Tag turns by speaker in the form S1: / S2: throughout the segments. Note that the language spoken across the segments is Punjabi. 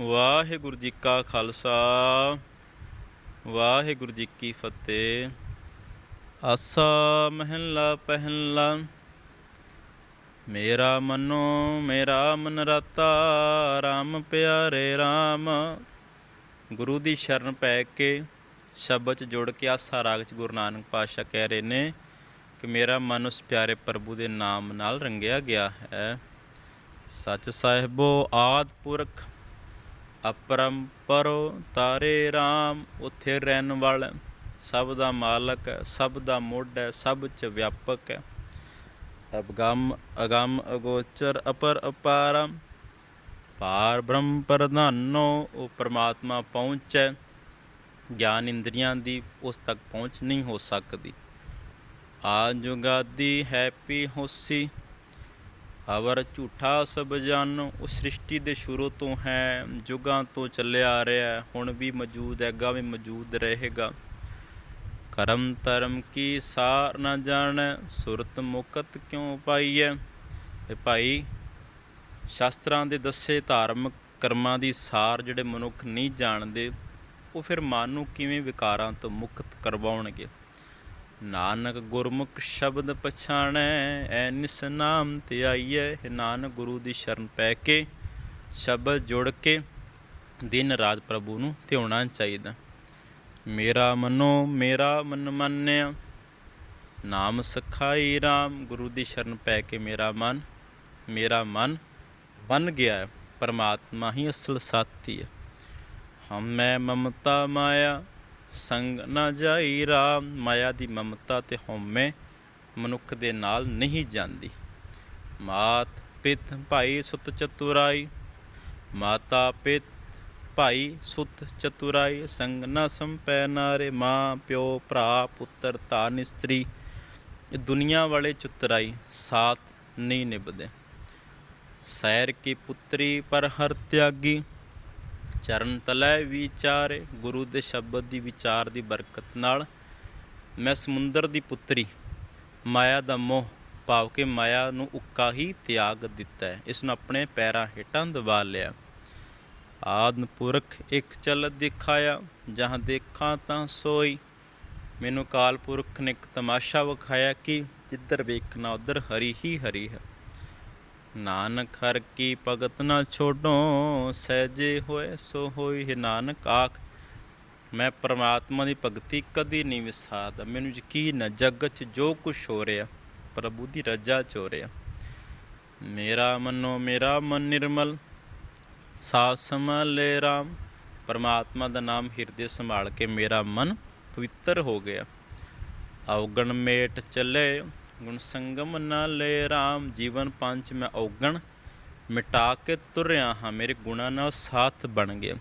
S1: ਵਾਹਿਗੁਰੂ ਜੀ ਕਾ ਖਾਲਸਾ, ਵਾਹਿਗੁਰੂ ਜੀ ਕੀ ਫਤਿਹ। ਆਸਾ ਮਹਿਲਾ ਪਹਿਲਾ, ਮੇਰਾ ਮਨੋ ਮੇਰਾ ਮਨ ਰਤਾ RAM ਪਿਆਰੇ RAM ਗੁਰੂ ਦੀ ਸ਼ਰਨ ਪੈ ਕੇ ਸ਼ਬਦ ਚ ਜੁੜ ਕੇ ਆਸਾ ਰਾਗ ਚ ਗੁਰੂ ਨਾਨਕ ਪਾਤਸ਼ਾਹ ਕਹਿ ਰਹੇ ਨੇ ਕਿ ਮੇਰਾ ਮਨ ਉਸ ਪਿਆਰੇ ਪ੍ਰਭੂ ਦੇ ਨਾਮ ਨਾਲ ਰੰਗਿਆ ਗਿਆ ਹੈ। ਸੱਚ ਸਾਹਿਬੋ, ਆਦ ਪੁਰਖ ਅਪਰੰਪਰੋ ਤਾਰੇ RAM ਉਥੇ ਰਹਿਣ ਵਾਲਾ ਸਭ ਦਾ ਮਾਲਕ ਹੈ, ਸਭ ਦਾ ਮੁੱਢ ਹੈ, ਸਭ ਚ ਵਿਆਪਕ ਹੈ। ਅਬਗਮ ਅਗੰਮ ਅਗੋਚਰ, ਅਪਰ ਅਪਾਰਮ ਪਾਰ ਬ੍ਰਹਮ ਪ੍ਰਧਾਨੋ, ਉਹ ਪ੍ਰਮਾਤਮਾ ਹੈ ਗਿਆਨ ਇੰਦਰੀਆਂ ਦੀ ਉਸ ਤੱਕ ਪਹੁੰਚ ਨਹੀਂ ਹੋ ਸਕਦੀ। ਆ ਜੁਗਾਦੀ ਹੈਪੀ ਹੋਸੀ। ਹਵਰ ਝੂਠਾ ਸਭ ਜਾਨੋ, ਉਹ ਸ੍ਰਿਸ਼ਟੀ ਦੇ ਸ਼ੁਰੂ ਤੋਂ ਹੈ, ਜੁਗਾਂ ਤੋਂ ਚੱਲਿਆ ਆ ਰਿਹਾ ਹੁਣ ਵੀ ਮੌਜੂਦ ਹੈ, ਅੱਗਾ ਵੀ ਮੌਜੂਦ ਰਹੇਗਾ। ਕਰਮ ਧਰਮ ਕੀ ਸਾਰ ਨਾ ਜਾਣੈ, ਸੁਰਤ ਮੁਕਤ ਕਿਉ ਪਾਈਐ? ਇਹ ਭਾਈ, ਸ਼ਾਸਤਰਾਂ ਦੇ ਦੱਸੇ ਧਾਰਮਿਕ ਕਰਮਾਂ ਦੀ ਸਾਰ ਜਿਹੜੇ ਮਨੁੱਖ ਨਹੀਂ ਜਾਣਦੇ, ਉਹ ਫਿਰ ਮਨ ਨੂੰ ਕਿਵੇਂ ਵਿਕਾਰਾਂ ਤੋਂ ਮੁਕਤ ਕਰਵਾਉਣਗੇ? ਨਾਨਕ ਗੁਰਮੁਖ ਸ਼ਬਦ ਪਛਾਣੈ, ਐ ਨਿਸ ਨਾਮ ਤੇ ਆਈਐ। ਨਾਨਕ, ਗੁਰੂ ਦੀ ਸ਼ਰਨ ਪੈ ਕੇ, ਸ਼ਬਦ ਜੁੜ ਕੇ, ਦਿਨ ਰਾਤ ਪ੍ਰਭੂ ਨੂੰ ਧਿਆਉਣਾ ਚਾਹੀਦਾ। ਮੇਰਾ ਮਨੋ, ਮੇਰਾ ਮਨ ਮੰਨਿਆ। ਨਾਮ ਸਖਾਈ RAM ਗੁਰੂ ਦੀ ਸ਼ਰਨ ਪੈ ਕੇ ਮੇਰਾ ਮਨ ਮੇਰਾ ਮਨ ਬਨ ਗਿਆ ਹੈ। ਪਰਮਾਤਮਾ ਹੀ ਅਸਲ ਸਾਥੀ ਹੈ। ਹਮ ਮੈਂ ਮਮਤਾ ਮਾਇਆ ਸੰਗ ਨਾ ਜਾਈ ਰਾਮ, ਮਾਇਆ ਦੀ ਮਮਤਾ ਤੇ ਹਉਮੈ ਮਨੁੱਖ ਦੇ ਨਾਲ ਨਹੀਂ ਜਾਂਦੀ। ਮਾਤ ਪਿਤ ਭਾਈ ਸੁਤ ਚਤੁਰਾਈ, ਮਾਤਾ ਪਿਤ ਭਾਈ ਸੁਤ ਚਤੁਰਾਈ, ਸੰਗ ਨਾ ਸੰਪੈ ਨਾਰੇ ਮਾਂ, ਪਿਓ, ਭਰਾ, ਪੁੱਤਰ, ਧਨ, ਇਸਤਰੀ ਇਹ ਦੁਨੀਆ ਵਾਲੇ ਚਤੁਰਾਈ, ਸਾਥ ਨਹੀਂ ਨਿਭਦੇ। ਸੈਰ ਕੀ ਪੁੱਤਰੀ ਪਰ ਹਰ ਤਿਆਗੀ ਚਰਨ ਤਲੈ ਵਿਚਾਰੇ, ਗੁਰੂ ਦੇ ਸ਼ਬਦ ਦੀ ਵਿਚਾਰ ਦੀ ਬਰਕਤ ਨਾਲ ਮੈਂ ਸਮੁੰਦਰ ਦੀ ਪੁੱਤਰੀ, ਮਾਇਆ ਦਾ ਮੋਹ ਭਾਵ ਕਿ ਮਾਇਆ ਨੂੰ ਉੱਕਾ ਹੀ ਤਿਆਗ ਦਿੱਤਾ ਹੈ। ਇਸ ਨੂੰ ਆਪਣੇ ਪੈਰਾਂ ਹੇਠਾਂ ਦਬਾ ਲਿਆ। ਆਦਨ ਪੁਰਖ ਇੱਕ ਚਲ ਦਿਖਾਇਆ, ਜਹਾਂ ਦੇਖਾਂ ਤਾਂ ਸੋਈ। ਮੈਨੂੰ ਕਾਲ ਪੁਰਖ ਨੇ ਇੱਕ ਤਮਾਸ਼ਾ ਵਿਖਾਇਆ ਕਿ ਜਿੱਧਰ ਵੇਖਣਾ, ਉਧਰ ਹਰੀ ਹੀ ਹਰੀ ਹੈ। ਨਾਨਕ ਹਰ ਕੀ ਭਗਤ ਨਾ ਛੋਡੋ ਸਹਿਜੇ ਹੋਏ ਸੋ ਹੋਈ ਨਾਨਕ ਆਖ। ਮੈਂ ਪਰਮਾਤਮਾ ਦੀ ਭਗਤੀ ਕਦੀ ਨਹੀਂ ਵਿਸਾਰਦਾ। ਮੈਨੂੰ ਯਕੀਨ ਹੈ ਜਗਤ 'ਚ ਜੋ ਕੁਝ ਹੋ ਰਿਹਾ, ਪ੍ਰਭੂ ਦੀ ਰਜਾ 'ਚ ਹੋ ਰਿਹਾ। ਮੇਰਾ ਮਨੋ, ਮੇਰਾ ਮਨ ਨਿਰਮਲ ਸਾਥ ਸੰਭਾਲੇ ਰਾਮ। ਪਰਮਾਤਮਾ ਦਾ ਨਾਮ ਹਿਰਦੇ ਸੰਭਾਲ ਕੇ ਮੇਰਾ ਮਨ ਪਵਿੱਤਰ ਹੋ ਗਿਆ। ਔਗਣ ਮੇਟ ਚੱਲੇ ਗੁਣ ਸੰਗਮ ਨਾਲੇ RAM ਜੀਵਨ ਪੰਚ ਮੈਂ ਔਗਣ ਮਿਟਾ ਕੇ ਤੁਰਿਆ ਹਾਂ ਮੇਰੇ ਗੁਣਾ ਨਾਲ ਸਾਥ ਬਣ ਗਿਆ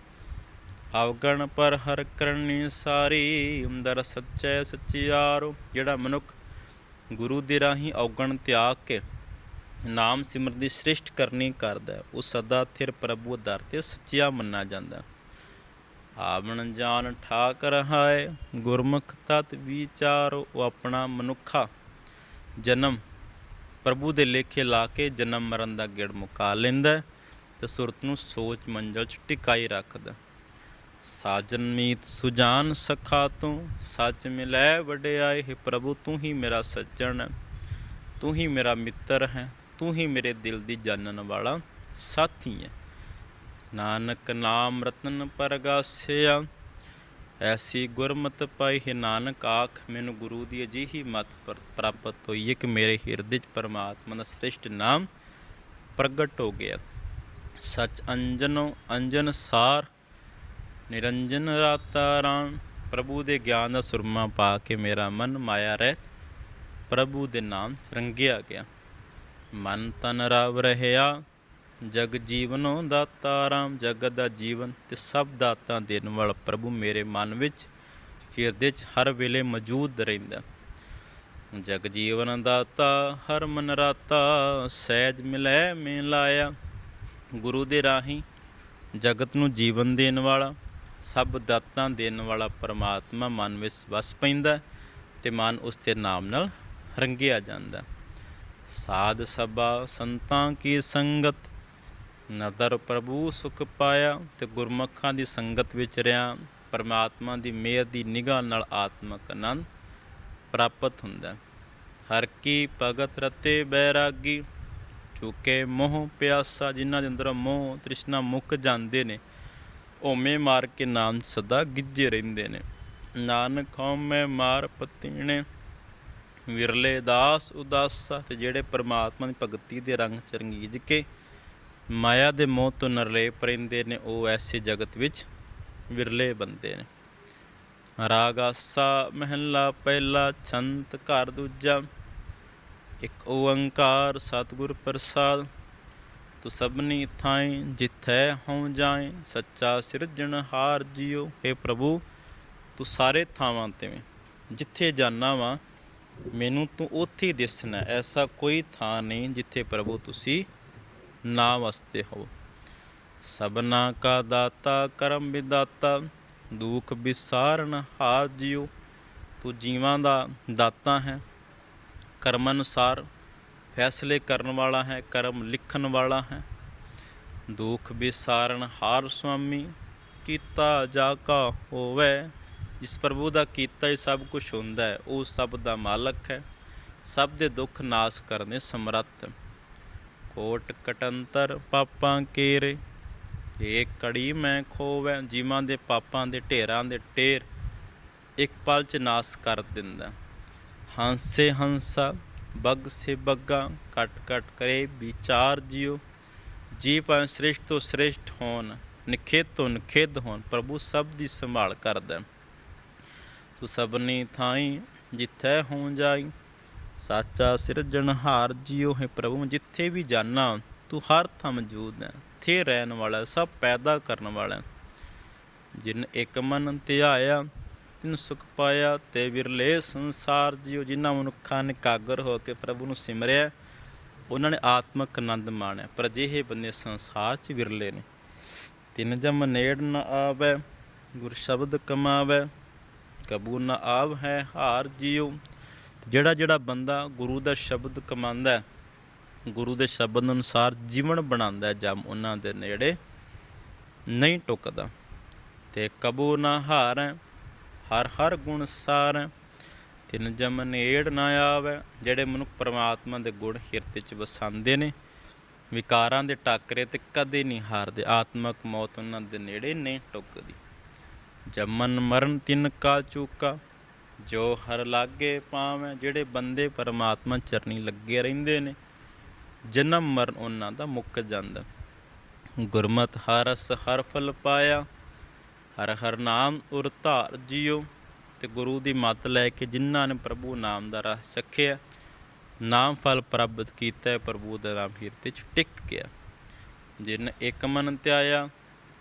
S1: ਅਵਗਣ ਪਰ ਹਰ ਕਰਨੀ ਸਾਰੀ ਅੰਦਰ ਸੱਚੇ ਸੱਚਿਆਰੋ ਜਿਹੜਾ ਮਨੁੱਖ ਗੁਰੂ ਦੇ ਰਾਹੀਂ ਔਗਣ ਤਿਆਗ ਕੇ ਨਾਮ ਸਿਮਰਨ ਦੀ ਸ੍ਰਿਸ਼ਟ ਕਰਨੀ ਕਰਦਾ ਹੈ, ਉਹ ਸਦਾ ਥਿਰ ਪ੍ਰਭੂ ਦਰ ਤੇ ਸੱਚਿਆ ਮੰਨਿਆ ਜਾਂਦਾ ਹੈ। ਆਵਣ ਜਾਨ ਠਾਕ ਰਹਾਏ ਗੁਰਮੁਖ ਤਤ ਵਿਚਾਰੋ ਉਹ ਆਪਣਾ ਮਨੁੱਖਾ ਜਨਮ। ਪ੍ਰਭੂ ਦੇ ਲੇਖੇ ਲਾ ਕੇ ਜਨਮ ਮਰਨ ਦਾ ਗੇੜ ਮੁਕਾ ਲੈਂਦਾ ਹੈ ਤੇ ਸੁਰਤ ਨੂੰ ਸੋਚ ਮੰਜ਼ਲ 'ਚ ਟਿਕਾਈ ਰੱਖਦਾ ਸਾਜਨ ਮੀਤ ਸੁਜਾਨ ਸਖਾ ਤੂੰ, ਸੱਚ ਮਿਲੈ ਵਡਿਆਏ ਹੈ ਪ੍ਰਭੂ, ਤੂੰ ਹੀ ਮੇਰਾ ਸੱਜਣ ਹੈ। ਤੂੰ ਹੀ ਮੇਰਾ ਮਿੱਤਰ ਹੈ, ਤੂੰ ਹੀ ਮੇਰੇ ਦਿਲ ਦੀ ਜਾਣਨ ਵਾਲਾ ਸਾਥੀ ਹੈ। ਨਾਨਕ ਨਾਮ ਰਤਨ ਪਰਗਾਸਿਆ ਐਸੀ ਗੁਰਮਤ ਪਾਈ ਹੈ ਨਾਨਕ, ਆਖ ਮੈਨੂੰ ਗੁਰੂ ਦੀ ਅਜਿਹੀ ਮਤ ਪ੍ਰਾਪਤ ਹੋਈ ਹੈ ਕਿ ਮੇਰੇ ਹਿਰਦੇ 'ਚ ਪਰਮਾਤਮਾ ਦਾ ਸ੍ਰਿਸ਼ਟ ਨਾਮ ਪ੍ਰਗਟ ਹੋ ਗਿਆ। ਸਚ ਅੰਜਨੋ ਅੰਜਨ ਸਾਰ, ਨਿਰੰਜਨ ਰਾਤਾਰਾਮ ਪ੍ਰਭੂ ਦੇ ਗਿਆਨ ਦਾ ਸੁਰਮਾ ਪਾ ਕੇ ਮੇਰਾ ਮਨ ਮਾਇਆ ਰਹਿਤ, ਪ੍ਰਭੂ ਦੇ ਨਾਮ ਰੰਗਿਆ ਗਿਆ। ਮਨ ਤਨ ਰਵ ਰਹਿਆ ਜਗ ਜੀਵਨੋਂ ਦਾਤਾ ਰਾਮ ਜਗਤ ਦਾ ਜੀਵਨ ਤੇ ਸਭ ਦਾਤਾਂ ਦੇਣ ਵਾਲਾ ਪ੍ਰਭੂ ਮੇਰੇ ਮਨ ਵਿੱਚ ਹਿਰਦੇ 'ਚ ਹਰ ਵੇਲੇ ਮੌਜੂਦ ਰਹਿੰਦਾ। ਜਗ ਜੀਵਨ ਦਾਤਾ, ਹਰ ਮਨ ਰਾਤਾ, ਸਹਿਜ ਮਿਲੈ ਮੈਂ ਲਾਇਆ। ਗੁਰੂ ਦੇ ਰਾਹੀਂ ਜਗਤ ਨੂੰ ਜੀਵਨ ਦੇਣ ਵਾਲਾ, ਸਭ ਦਾਤਾਂ ਦੇਣ ਵਾਲਾ ਪਰਮਾਤਮਾ ਮਨ ਵਿੱਚ ਵਸ ਪੈਂਦਾ ਤੇ ਮਨ ਉਸ ਦੇ ਨਾਮ ਨਾਲ ਰੰਗਿਆ ਜਾਂਦਾ। ਸਾਧ ਸਭਾ ਸੰਤਾਂ ਕੀ ਸੰਗਤ ਨਦਰ ਪ੍ਰਭੂ ਸੁਖ ਪਾਇਆ ਤੇ ਗੁਰਮੁਖਾਂ ਦੀ ਸੰਗਤ ਵਿੱਚ ਰਿਆਂ, ਪਰਮਾਤਮਾ ਦੀ ਮਿਹਰ ਦੀ ਨਿਗਾਹ ਨਾਲ ਆਤਮਕ ਆਨੰਦ ਪ੍ਰਾਪਤ ਹੁੰਦਾ ਹੈ। ਹਰ ਕੀ ਭਗਤ ਰਤੇ ਬੈਰਾਗੀ ਚੁਕੇ ਮੋਹ ਪਿਆਸਾ, ਜਿਨ੍ਹਾਂ ਦੇ ਅੰਦਰ ਮੋਹ ਤ੍ਰਿਸ਼ਨਾ ਮੁੱਕ ਜਾਂਦੇ ਨੇ ਓਮੇ ਮਾਰ ਕੇ ਨਾਮ ਸਦਾ ਗਿੱਜੇ ਰਹਿੰਦੇ ਨੇ ਨਾਨਕ ਹਉਮੈ ਮਾਰ ਪਤੀਣੇ, ਵਿਰਲੇ ਦਾਸ ਉਦਾਸਾ, ਤੇ ਜਿਹੜੇ ਪਰਮਾਤਮਾ ਦੀ ਭਗਤੀ ਦੇ ਰੰਗ ਚ ਕੇ ਮਾਇਆ ਦੇ ਮੋਹ ਤੋਂ ਨਰਲੇਪ ਰਹਿੰਦੇ ਨੇ ਉਹ ਐਸੇ ਜਗਤ ਵਿੱਚ ਵਿਰਲੇ ਬੰਦੇ ਨੇ। ਰਾਗ ਆਸਾ ਮਹਿਲਾ ਪਹਿਲਾ ਛੰਤ ਘਰ ਦੂਜਾ, ਇੱਕ ਓੰਕਾਰ ਸਤਿਗੁਰ ਪ੍ਰਸਾਦ। ਤੂੰ ਸਭਨੀ ਥਾਈ ਜਿਥੈ ਹਉ ਜਾਏ ਸੱਚਾ ਸਿਰਜਣਹਾਰ ਜੀਓ हे ਪ੍ਰਭੂ, ਤੂੰ ਸਾਰੇ ਥਾਵਾਂ ਤੇ ਜਿੱਥੇ ਜਾਣਾ ਵਾਂ, ਮੈਨੂੰ ਤੂੰ ਉੱਥੇ ਹੀ ਦਿਸਣਾ। ਐਸਾ ਕੋਈ ਥਾਂ ਨਹੀਂ ਜਿੱਥੇ ਪ੍ਰਭੂ ਤੁਸੀਂ ਨਾ ਵਸਤੇ ਹੋ ਸਭਨਾ ਕਾ ਦਾਤਾ, ਕਰਮ ਵਿਦਾਤਾ, ਦੁਖ ਵਿਸਾਰਨ ਹਾਰ ਜਿਉ, ਤੂੰ ਜੀਵਾਂ ਦਾ ਦਾਤਾ ਹੈ। ਕਰਮ ਅਨੁਸਾਰ ਫੈਸਲੇ ਕਰਨ ਵਾਲਾ ਹੈ, ਕਰਮ ਲਿਖਣ ਵਾਲਾ ਹੈ। ਦੁਖ ਵਿਸਾਰਨ ਹਾਰ ਸੁਆਮੀ, ਕੀਤਾ ਜਾ ਕਾ ਹੋਵੇ। ਜਿਸ ਪ੍ਰਭੂ ਦਾ ਕੀਤਾ ਹੀ ਸਭ ਕੁਝ ਹੁੰਦਾ ਹੈ, ਉਹ ਸਭ ਦਾ ਮਾਲਕ ਹੈ। ਸਭ ਦੇ ਦੁੱਖ ਨਾਸ ਕਰਨੇ ਸਮਰੱਥ ਕੋਟ ਕਟੰਤਰ ਪਾਪਾਂ ਕੇਰੇ। ਏਕ ਕੜੀ ਮੈਂ ਖੋਵੈ, ਜੀਵਾਂ ਦੇ ਪਾਪਾਂ ਦੇ ਢੇਰਾਂ ਦੇ ਢੇਰ। ਇੱਕ ਪਲ ਚ ਨਾਸ ਕਰ ਦਿੰਦਾ। ਹੰਸੇ ਹੰਸਾ, ਬੱਗ ਸੇ ਬੱਗਾ, ਕਟ ਕਟ ਕਰੇ ਵਿਚਾਰ ਜਿਉ। ਜੀ ਭਾਵੇਂ ਸ੍ਰੇਸ਼ਟ ਤੋਂ ਸ੍ਰੇਸ਼ਟ ਹੋਣ, ਨਿਖੇਧ ਤੋਂ ਨਿਖੇਧ ਹੋਣ, ਪ੍ਰਭੂ ਸਭ ਦੀ ਸੰਭਾਲ ਕਰਦਾ। ਤੂੰ ਸਭਨੀ ਥਾਈ ਜਿੱਥੈ ਹੋਂ ਜਾਈ। ਸਾਚਾ ਸਿਰਜਣਹਾਰ ਜਿਉ ਹੈ ਪ੍ਰਭੂ, ਜਿੱਥੇ ਵੀ ਜਾਣਾ ਤੂੰ ਹਰ ਥਾਂ ਮੌਜੂਦ ਹੈ ਥੇ ਰਹਿਣ ਵਾਲਾ, ਸਭ ਪੈਦਾ ਕਰਨ ਵਾਲਾ ਹੈ। ਜਿਨ ਇੱਕ ਮਨ ਧਿਆਇਆ ਤਿਨ ਸੁਖ ਪਾਇਆ ਤੇ ਵਿਰਲੇ ਸੰਸਾਰ ਜਿਉ, ਜਿਨ੍ਹਾਂ ਮਨੁੱਖਾਂ ਨੇ ਕਾਗਰ ਹੋ ਕੇ ਪ੍ਰਭੂ ਨੂੰ ਸਿਮਰਿਆ, ਉਹਨਾਂ ਨੇ ਆਤਮਕ ਆਨੰਦ ਮਾਣਿਆ। ਪਰ ਅਜਿਹੇ ਬੰਦੇ ਸੰਸਾਰ 'ਚ ਵਿਰਲੇ ਨੇ। ਤਿੰਨ ਜਮ ਨੇੜ ਨ ਆਵੈ, ਗੁਰ ਸ਼ਬਦ ਕਮਾਵੈ, ਕਬੂ ਨ ਆਵ ਹੈ ਹਾਰ ਜਿਉ। ਜਿਹੜਾ ਜਿਹੜਾ ਬੰਦਾ ਗੁਰੂ ਦਾ ਸ਼ਬਦ ਕਮਾਉਂਦਾ ਗੁਰੂ ਦੇ ਸ਼ਬਦ ਅਨੁਸਾਰ ਜੀਵਨ ਬਣਾਉਂਦਾ ਜਮ ਉਹਨਾਂ ਦੇ ਨੇੜੇ ਨਹੀਂ ਟੁਕਦਾ। ਤੇ ਕਬੂ ਨਾ ਹਾਰੈ ਹਰ ਹਰ ਗੁਣ ਸਾਰ ਤਿਨ ਜਮ ਨੇੜ ਨਾ ਆਵੈ, ਜਿਹੜੇ ਮਨੁੱਖ ਪ੍ਰਮਾਤਮਾ ਦੇ ਗੁਣ ਹਿਰਦੇ ਚ ਵਸਾਉਂਦੇ ਨੇ, ਵਿਕਾਰਾਂ ਦੇ ਟਾਕਰੇ ਤੇ ਕਦੇ ਨਹੀਂ ਹਾਰਦੇ, ਆਤਮਕ ਮੌਤ ਉਹਨਾਂ ਦੇ ਨੇੜੇ ਨਹੀਂ ਟੁਕਦੀ। ਜਮਨ ਮਰਨ ਤਿੰਨ ਕਾ ਚੂਕਾ ਜੋ ਹਰ ਲਾਗੇ ਪਾਵੇਂ, ਜਿਹੜੇ ਬੰਦੇ ਪਰਮਾਤਮਾ ਚਰਨੀ ਲੱਗੇ ਰਹਿੰਦੇ ਨੇ, ਜਨਮ ਮਰਨ ਉਹਨਾਂ ਦਾ ਮੁੱਕ ਜਾਂਦਾ। ਗੁਰਮਤ ਹਰਸ ਹਰ ਫਲ ਪਾਇਆ, ਹਰ ਹਰ ਨਾਮ ਉਰ ਧਾਰ ਜਿਉ, ਤੇ ਗੁਰੂ ਦੀ ਮੱਤ ਲੈ ਕੇ ਜਿਨ੍ਹਾਂ ਨੇ ਪ੍ਰਭੂ ਨਾਮ ਦਾ ਰਸ ਚੱਖਿਆ, ਨਾਮ ਫਲ ਪ੍ਰਾਪਤ ਕੀਤਾ, ਪ੍ਰਭੂ ਦਾ ਨਾਮ ਹਿਰਦੇ ਚ ਟਿਕ ਗਿਆ। ਜਿਨ ਇੱਕ ਮਨ ਧਿਆਇਆ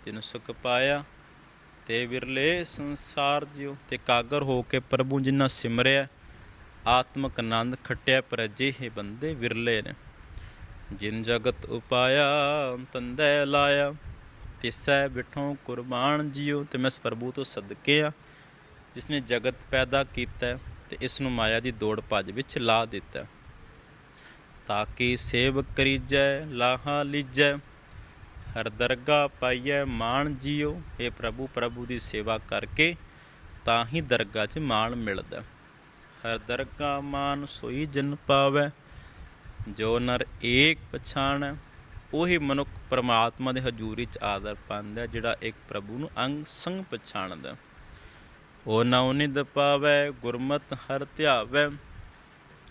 S1: ਤਿਨ ਸੁਖ ਪਾਇਆ ਤੇ ਵਿਰਲੇ ਸੰਸਾਰ ਜਿਉ ਤੇ ਕਾਗਰ ਹੋ ਕੇ ਪ੍ਰਭੂ ਜਿਨ੍ਹਾਂ ਸਿਮਰਿਆ, ਆਤਮਕ ਆਨੰਦ ਖਟਿਆ ਪਰ ਅਜਿਹੇ ਬੰਦੇ ਵਿਰਲੇ ਨੇ। ਜਿਨ ਜਗਤ ਉਪਾਇਆ, ਤੰਦੈ ਲਾਇਆ ਤਿਸੈ ਬਿਠੋ ਕੁਰਬਾਨ ਜਿਉ, ਤੇ ਮੈਂ ਇਸ ਪ੍ਰਭੂ ਤੋਂ ਸਦਕੇ ਆ। ਜਿਸ ਨੇ ਜਗਤ ਪੈਦਾ ਕੀਤਾ ਤੇ ਇਸ ਨੂੰ ਮਾਇਆ ਦੀ ਦੌੜ ਭੱਜ ਵਿੱਚ ਲਾ ਦਿੱਤਾ। ਤਾਂ ਕਿ ਸੇਵ ਕਰੀਜੈ, ਲਾਹਾ ਲੀਜੈ ਹਰ ਦਰਗਾ ਪਾਈਐ ਮਾਣ ਜੀਓ ਇਹ ਪ੍ਰਭੂ ਪ੍ਰਭੂ ਦੀ ਸੇਵਾ ਕਰਕੇ ਤਾਂ ਹੀ ਦਰਗਾ 'ਚ ਮਾਣ ਮਿਲਦਾ। ਹਰ ਦਰਗਾ ਮਾਨ ਸੋਈ ਜਨ ਪਾਵੈ, ਜੋ ਨਰ ਏਕ ਪਛਾਣੈ, ਉਹੀ ਮਨੁੱਖ ਪਰਮਾਤਮਾ ਦੇ ਹਜ਼ੂਰੀ 'ਚ ਆਦਰ ਪਾਉਂਦਾ ਜਿਹੜਾ ਇੱਕ ਪ੍ਰਭੂ ਨੂੰ ਅੰਗ ਸੰਗ ਪਛਾਣਦਾ ਉਹ ਨਉ ਨਿਦ ਪਾਵੈ, ਗੁਰਮਤ ਹਰ ਧਿਆਵੈ,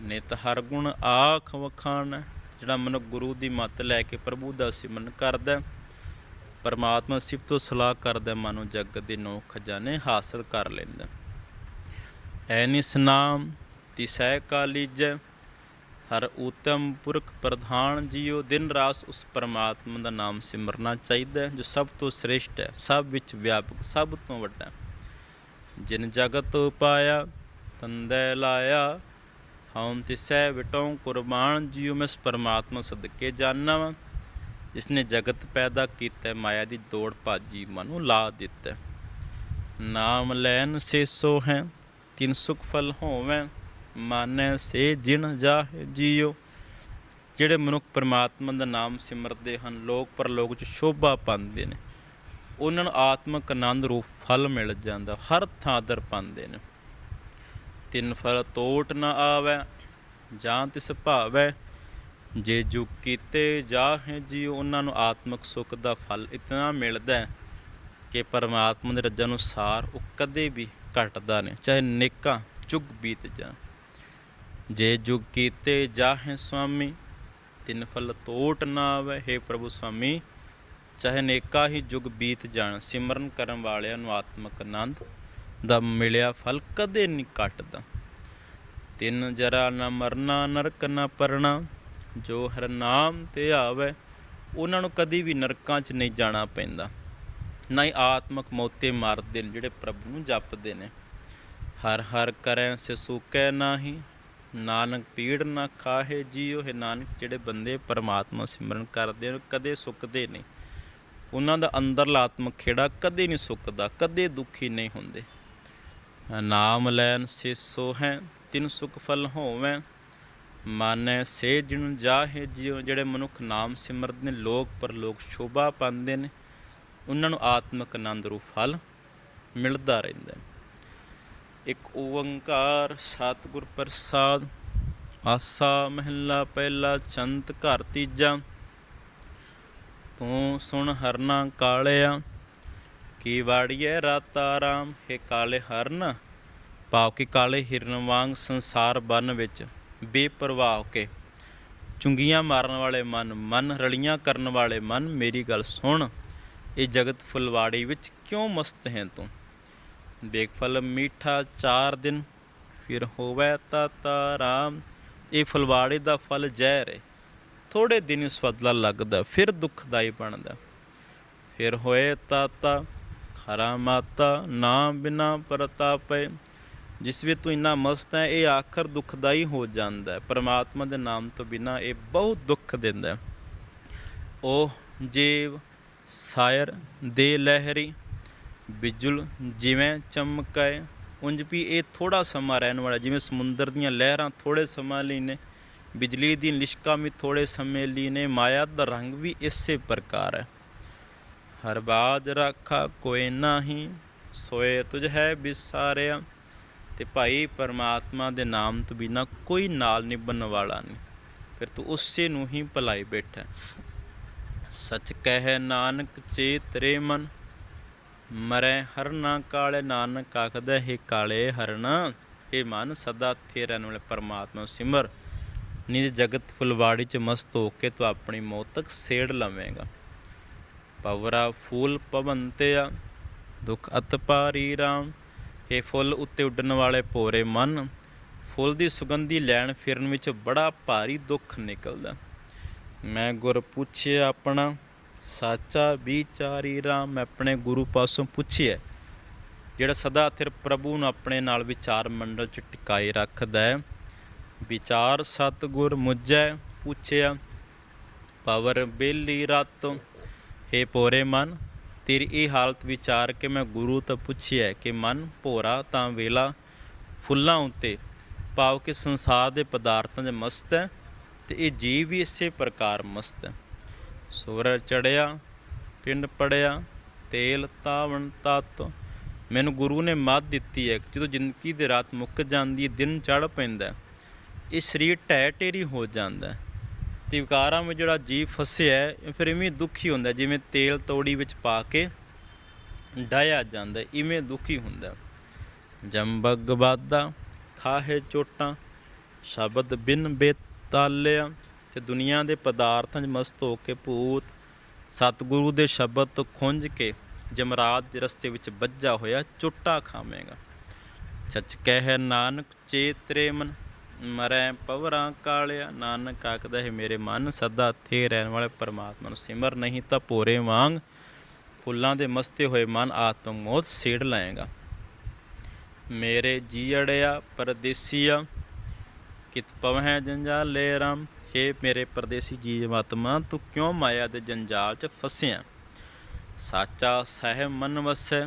S1: ਨਿਤ ਹਰ ਗੁਣ ਆਖ ਵਖਾਣ ਜਿਹੜਾ ਮਨੁੱਖ ਗੁਰੂ ਦੀ ਮੱਤ ਲੈ ਕੇ ਪ੍ਰਭੂ ਦਾ ਸਿਮਰਨ ਕਰਦਾ ਪਰਮਾਤਮਾ ਸਿਫਤ ਤੋਂ ਸਲਾਹ ਕਰਦਾ ਹੈ, ਮਨੁ ਜਗਤ ਦੇ ਨੋ ਖਜ਼ਾਨੇ ਹਾਸਲ ਕਰ ਲੈਂਦਾ ਐ ਨਿਸ ਤਿਸੈ ਕਾ ਹਰ ਉਤਮ ਪੁਰਖ ਪ੍ਰਧਾਨ ਜੀਓ ਦਿਨ ਰਾਸ ਉਸ ਪਰਮਾਤਮਾ ਦਾ ਨਾਮ ਸਿਮਰਨਾ ਚਾਹੀਦਾ ਹੈ, ਜੋ ਸਭ ਤੋਂ ਸ੍ਰੇਸ਼ਟ ਹੈ ਸਭ ਵਿੱਚ ਵਿਆਪਕ ਸਭ ਤੋਂ ਵੱਡਾ ਜਿਨ ਜਗਤ ਪਾਇਆ ਤੰਦੈ ਲਾਇਆ ਹਉਮ ਤਿਸੈ ਵਿਟੋਂ ਕੁਰਬਾਨ ਜੀਉ ਮੈਂ ਪਰਮਾਤਮਾ ਸਦਕੇ ਜਾਨਾ ਵਾਂ ਜਿਸ ਨੇ ਜਗਤ ਪੈਦਾ ਕੀਤਾ, ਮਾਇਆ ਦੀ ਦੌੜ ਭਾਜੀ ਮਨੁ ਲਾ ਦਿੱਤਾ। ਨਾਮ ਲੈਨ ਸੇ ਸੋ ਹੈ ਤਿਨ ਸੁਖ ਫਲ ਹੋਵੈ, ਮਾਨੈ ਸੇ ਜਿਨ ਜਾਹਿ ਜੀਉ। ਜਿਹੜੇ ਮਨੁੱਖ ਪਰਮਾਤਮਾ ਦਾ ਨਾਮ ਸਿਮਰਦੇ ਹਨ, ਲੋਕ ਪਰਲੋਕ 'ਚ ਸ਼ੋਭਾ ਪਾਉਂਦੇ ਨੇ। ਉਹਨਾਂ ਨੂੰ ਆਤਮਿਕ ਆਨੰਦ ਰੂਪ ਫਲ ਮਿਲ ਜਾਂਦਾ, ਹਰ ਥਾਂ ਦਰ ਪਾਉਂਦੇ ਨੇ। ਤਿੰਨ ਫਲ ਤੋਟ ਨ ਆਵੈ, ਜਾਂ ਤਿਸ ਭਾਵੈ, ਜੇ ਜੁਗ ਕੀਤੇ ਜਾਹੇ ਜੀ ਉਹਨਾਂ ਨੂੰ ਆਤਮਿਕ ਸੁੱਖ ਦਾ ਫਲ ਇਤਨਾ ਮਿਲਦਾ ਹੈ ਕਿ ਪਰਮਾਤਮਾ ਦੇ ਰੱਜਾਂ ਅਨੁਸਾਰ ਉਹ ਕਦੇ ਵੀ ਘਟਦਾ ਨਹੀਂ, ਚਾਹੇ ਨੇਕਾਂ ਜੁਗ ਬੀਤ ਜਾਣ। ਜੇ ਜੁਗ ਕੀਤੇ ਜਾਹੇ ਸੁਆਮੀ, ਤਿੰਨ ਫਲ ਤੋਟ ਨਾ ਆਵੇ हे ਪ੍ਰਭੂ ਸੁਆਮੀ, ਚਾਹੇ ਨੇਕਾ ਹੀ ਜੁਗ ਬੀਤ ਜਾਣ, ਸਿਮਰਨ ਕਰਨ ਵਾਲਿਆਂ ਨੂੰ ਆਤਮਿਕ ਆਨੰਦ ਦਾ ਮਿਲਿਆ ਫਲ ਕਦੇ ਨਹੀਂ ਘਟਦਾ ਤਿੰਨ ਜਰਾ ਨਾ ਮਰਨਾ, ਨਰਕ ਨਾ ਪਰਣਾ, ਜੋ ਹਰ ਨਾਮ ਤੇ ਆਵੇ, ਉਹਨਾਂ ਨੂੰ ਕਦੀ ਵੀ ਨਰਕਾਂ 'ਚ ਨਹੀਂ ਜਾਣਾ ਪੈਂਦਾ। ਨਾ ਹੀ ਆਤਮਕ ਮੌਤੇ ਮਾਰਦੇ ਨੇ, ਜਿਹੜੇ ਪ੍ਰਭੂ ਨੂੰ ਜਪਦੇ ਨੇ। ਹਰ ਹਰ ਕਰੈ ਸੇ ਸੁਕੈ ਨਾਹੀ, ਨਾਨਕ ਪੀੜ ਨਾ ਖਾਹੇ ਜੀਉ, ਹੈ ਨਾਨਕ ਜਿਹੜੇ ਬੰਦੇ ਪਰਮਾਤਮਾ ਸਿਮਰਨ ਕਰਦੇ ਨੇ, ਕਦੇ ਸੁੱਕਦੇ ਨਹੀਂ। ਉਹਨਾਂ ਦਾ ਅੰਦਰਲਾ ਆਤਮਕ ਖੇੜਾ ਕਦੇ ਨਹੀਂ ਸੁੱਕਦਾ, ਕਦੇ ਦੁਖੀ ਨਹੀਂ ਹੁੰਦੇ। ਨਾਮ ਲੈਨ ਸੇ ਸੋ ਹੈ ਤਿਨ ਸੁਖ ਫਲ ਹੋਵੇਂ। ਮਾਨੈ ਸੇ ਜਿਨ ਜਾਹੇ ਜਿਉ, ਜਿਹੜੇ ਮਨੁੱਖ ਨਾਮ ਸਿਮਰਦੇ ਨੇ, ਲੋਕ ਪਰਲੋਕ ਸ਼ੋਭਾ ਪਾਉਂਦੇ ਨੇ, ਉਹਨਾਂ ਨੂੰ ਆਤਮਿਕ ਆਨੰਦ ਰੂ ਫਲ ਮਿਲਦਾ ਰਹਿੰਦਾ ਇੱਕ ਓੰਕਾਰ ਸਤਿਗੁਰ ਪ੍ਰਸਾਦ, ਆਸਾ ਮਹਿਲਾ ਪਹਿਲਾ ਚੰਤ ਘਰ ਤੀਜਾ, ਤੂੰ ਸੁਣ ਹਰਨਾ ਕਾਲਿਆ ਕੀ ਵਾੜੀਏ ਰਾਤਾ ਰਾਮ ਹੈ ਕਾਲੇ ਹਰਨ ਭਾਵ ਕਿ ਕਾਲੇ ਹਿਰਨ ਵਾਂਗ ਸੰਸਾਰ ਬਨ ਵਿੱਚ ਬੇਪਰਵਾਹ ਕੇ। ਚੁੰਗੀਆਂ ਮਾਰਨ ਵਾਲੇ ਮਨ ਮਨ ਰਲੀਆਂ ਕਰਨ ਵਾਲੇ ਮਨ, ਮੇਰੀ ਗੱਲ ਸੁਣ, ਇਹ ਜਗਤ ਫੁਲਵਾੜੀ ਵਿੱਚ ਕਿਉਂ ਮਸਤ ਹੈ ਤੂੰ? ਦੇਖ ਫਲ ਮੀਠਾ ਚਾਰ ਦਿਨ, ਫਿਰ ਹੋਵੇ ਤਾ ਰਾਮ ਇਹ ਫੁਲਵਾੜੀ ਦਾ ਫਲ ਜ਼ਹਿਰ ਹੈ ਥੋੜੇ ਦਿਨ ਹੀ ਸਵਦਲਾ ਲੱਗਦਾ, ਫਿਰ ਦੁਖਦਾਈ ਬਣਦਾ। ਫਿਰ ਹੋਏ ਤਾਤਾ ਹਰਾ ਮਾਤਾ ਨਾ ਬਿਨਾ ਪ੍ਰਤਾਪੈ, ਜਿਸ ਵਿੱਚ ਤੂੰ ਇੰਨਾ ਮਸਤ ਹੈ, ਇਹ ਆਖਰ ਦੁਖਦਾਈ ਹੋ ਜਾਂਦਾ ਹੈ। ਪਰਮਾਤਮਾ ਦੇ ਨਾਮ ਤੋਂ ਬਿਨਾ ਇਹ ਬਹੁਤ ਦੁੱਖ ਦਿੰਦਾ ਹੈ। ਉਹ ਜੀਵ ਸਾਇਰ ਦੇ ਲਹਿਰੀ, ਬਿਜੁਲ ਜਿਵੇਂ ਚਮਕਾਏ ਉਂਝ ਵੀ ਇਹ ਥੋੜਾ ਸਮਾਂ ਰਹਿਣ ਵਾਲਾ ਜਿਵੇਂ ਸਮੁੰਦਰ ਦੀਆਂ ਲਹਿਰਾਂ ਥੋੜੇ ਸਮਾਂ ਲਈ ਨੇ, ਬਿਜਲੀ ਦੀ ਲਿਸ਼ਕਾਂ ਵੀ ਥੋੜੇ ਸਮੇਂ ਲਈ ਨੇ, ਮਾਇਆ ਦਾ ਰੰਗ ਵੀ ਇਸੇ ਪ੍ਰਕਾਰ ਹੈ। ਹਰ ਬਾਜ ਰਾਖਾ ਕੋਈ ਨਾਹੀ, ਸੋਏ ਤੁਝ ਹੈ ਵਿਸਾਰਿਆ ਤੇ ਭਾਈ ਪਰਮਾਤਮਾ ਦੇ ਨਾਮ ਤੋਂ ਬਿਨਾ ਕੋਈ ਨਾਲ ਨਿਭਣ ਵਾਲਾ ਨਹੀਂ। ਫਿਰ ਤੂੰ ਉਸੇ ਨੂੰ ਹੀ ਭਲਾਈ ਬੈਠਾ। ਸੱਚ ਕਹਿ ਨਾਨਕ ਚੇਤਰੇ ਮਨ, ਮਰੈ ਹਰਨਾ ਕਾਲੇ ਨਾਨਕ ਆਖਦਾ ਹੈ ਕਾਲੇ ਹਰਨਾ। ਇਹ ਮਨ, ਸਦਾ ਸਥਿਰ ਰਹਿਣ ਵਾਲੇ ਪਰਮਾਤਮਾ ਸਿਮਰ। ਨਿਜ ਜਗਤ ਫੁਲਵਾੜੀ ਚ ਮਸਤ ਹੋ ਕੇ ਤੂੰ ਆਪਣੀ ਮੌਤ ਤੱਕ ਸੇੜ ਲਵੇਂਗਾ। ਪਵਰਾ ਫੂਲ ਪਵੰਤਿਆ, ਦੁਖ ਅਤ ਪਾਰੀ ਰਾਮ। ਇਹ ਫੁੱਲ ਉੱਤੇ ਉੱਡਣ ਵਾਲੇ ਭੋਰੇ ਮਨ, ਫੁੱਲ ਦੀ ਸੁਗੰਧੀ ਲੈਣ ਫਿਰਨ ਵਿੱਚ ਬੜਾ ਭਾਰੀ ਦੁੱਖ ਨਿਕਲਦਾ। ਮੈਂ ਗੁਰ ਪੁੱਛਿਆ ਆਪਣਾ, ਸਾਚਾ ਵਿਚਾਰੀ ਰਾਮ, ਮੈਂ ਆਪਣੇ ਗੁਰੂ ਪਾਸੋਂ ਪੁੱਛਿਆ ਜਿਹੜਾ ਸਦਾ ਥਿਰ ਪ੍ਰਭੂ ਨੂੰ ਆਪਣੇ ਨਾਲ ਵਿਚਾਰ ਮੰਡਲ ਚ ਟਿਕਾਏ ਰੱਖਦਾ ਹੈ। ਵਿਚਾਰ ਸਤਗੁਰ ਮੁਝੈ ਪੁੱਛਿਆ, ਪਵਰ ਬੇਲੀ ਰਾਤੋਂ ਹੇ ਪੋਰੇ ਮਨ, ਤੇਰੀ ਇਹ ਹਾਲਤ ਵਿਚਾਰ ਕੇ ਮੈਂ ਗੁਰੂ ਤੋਂ ਪੁੱਛਿਆ ਕਿ ਮਨ ਭੋਰਾ ਤਾਂ ਵੇਲਾ ਫੁੱਲਾਂ ਉੱਤੇ ਭਾਵ ਕਿ ਸੰਸਾਰ ਦੇ ਪਦਾਰਥਾਂ ਦੇ ਮਸਤ ਹੈ ਤੇ ਇਹ ਜੀਵ ਵੀ ਇਸੇ ਪ੍ਰਕਾਰ ਮਸਤ ਹੈ। ਸੂਰਜ ਚੜਿਆ ਪਿੰਡ ਪੜਿਆ ਤੇਲ ਤਾਵਣ ਤਤ, ਮੈਨੂੰ ਗੁਰੂ ਨੇ ਮੱਤ ਦਿੱਤੀ ਹੈ ਜਦੋਂ ਜ਼ਿੰਦਗੀ ਦੇ ਰਾਤ ਮੁੱਕ ਜਾਂਦੀ ਹੈ, ਦਿਨ ਚੜ ਪੈਂਦਾ ਇਹ ਸਰੀਰ ਢਹਿ ਢੇਰੀ ਹੋ ਜਾਂਦਾ ਹੈ। ਤਿਵਕਾਰਾਂ ਵਿੱਚ ਜਿਹੜਾ ਜੀਵ ਫਸਿਆ ਹੈ, ਫਿਰ ਇਵੇਂ ਦੁਖੀ ਹੁੰਦਾ ਜਿਵੇਂ ਤੇਲ ਤੋੜੀ ਵਿੱਚ ਪਾ ਕੇ ਡਾਇਆ ਜਾਂਦਾ ਇਵੇਂ ਦੁਖੀ ਹੁੰਦਾ ਹੈ। ਜੰਬਗ ਬਾਦਾ ਖਾਹੇ ਚੋਟਾਂ ਸ਼ਬਦ ਬਿਨ ਬੇਤਾਲਿਆ ਤੇ ਦੁਨੀਆ ਦੇ ਪਦਾਰਥਾਂ 'ਚ ਮਸਤ ਹੋ ਕੇ ਭੂਤ ਸਤਿਗੁਰੂ ਦੇ ਸ਼ਬਦ ਤੋਂ ਖੁੰਝ ਕੇ ਜਮਰਾਤ ਦੇ ਰਸਤੇ ਵਿੱਚ ਵੱਜਾ ਹੋਇਆ ਚੁੱਟਾ ਖਾਵੇਂਗਾ ਸੱਚ ਕਹਿ ਨਾਨਕ ਚੇਤਰੇ ਮਨ ਮਰੈ ਪਵਰਾਂ ਕਾਲਿਆ, ਨਾਨਕ ਆਖਦਾ ਹੈ ਮੇਰੇ ਮਨ, ਸਦਾ ਥੇ ਰਹਿਣ ਵਾਲੇ ਪਰਮਾਤਮਾ ਨੂੰ ਸਿਮਰ ਨਹੀਂ ਤਾਂ ਭੋਰੇ ਵਾਂਗ ਫੁੱਲਾਂ ਦੇ ਮਸਤੇ ਹੋਏ ਮਨ ਆਤਮ ਮੋਤ ਸੇੜ ਲਾਏਗਾ। ਮੇਰੇ ਜੀ ਅੜਿਆ ਪਰਦੇਸੀਆ, ਕਿਤ ਪਵਹਿ ਜੰਜਾਲੇ ਰਾਮ, ਹੇ ਮੇਰੇ ਪਰਦੇਸੀ ਜੀਵ ਆਤਮਾ ਤੂੰ ਕਿਉਂ ਮਾਇਆ ਦੇ ਜੰਜਾਲ 'ਚ ਫਸਿਆ? ਸਾਚਾ ਸਹਿ ਮਨ ਵਸੈ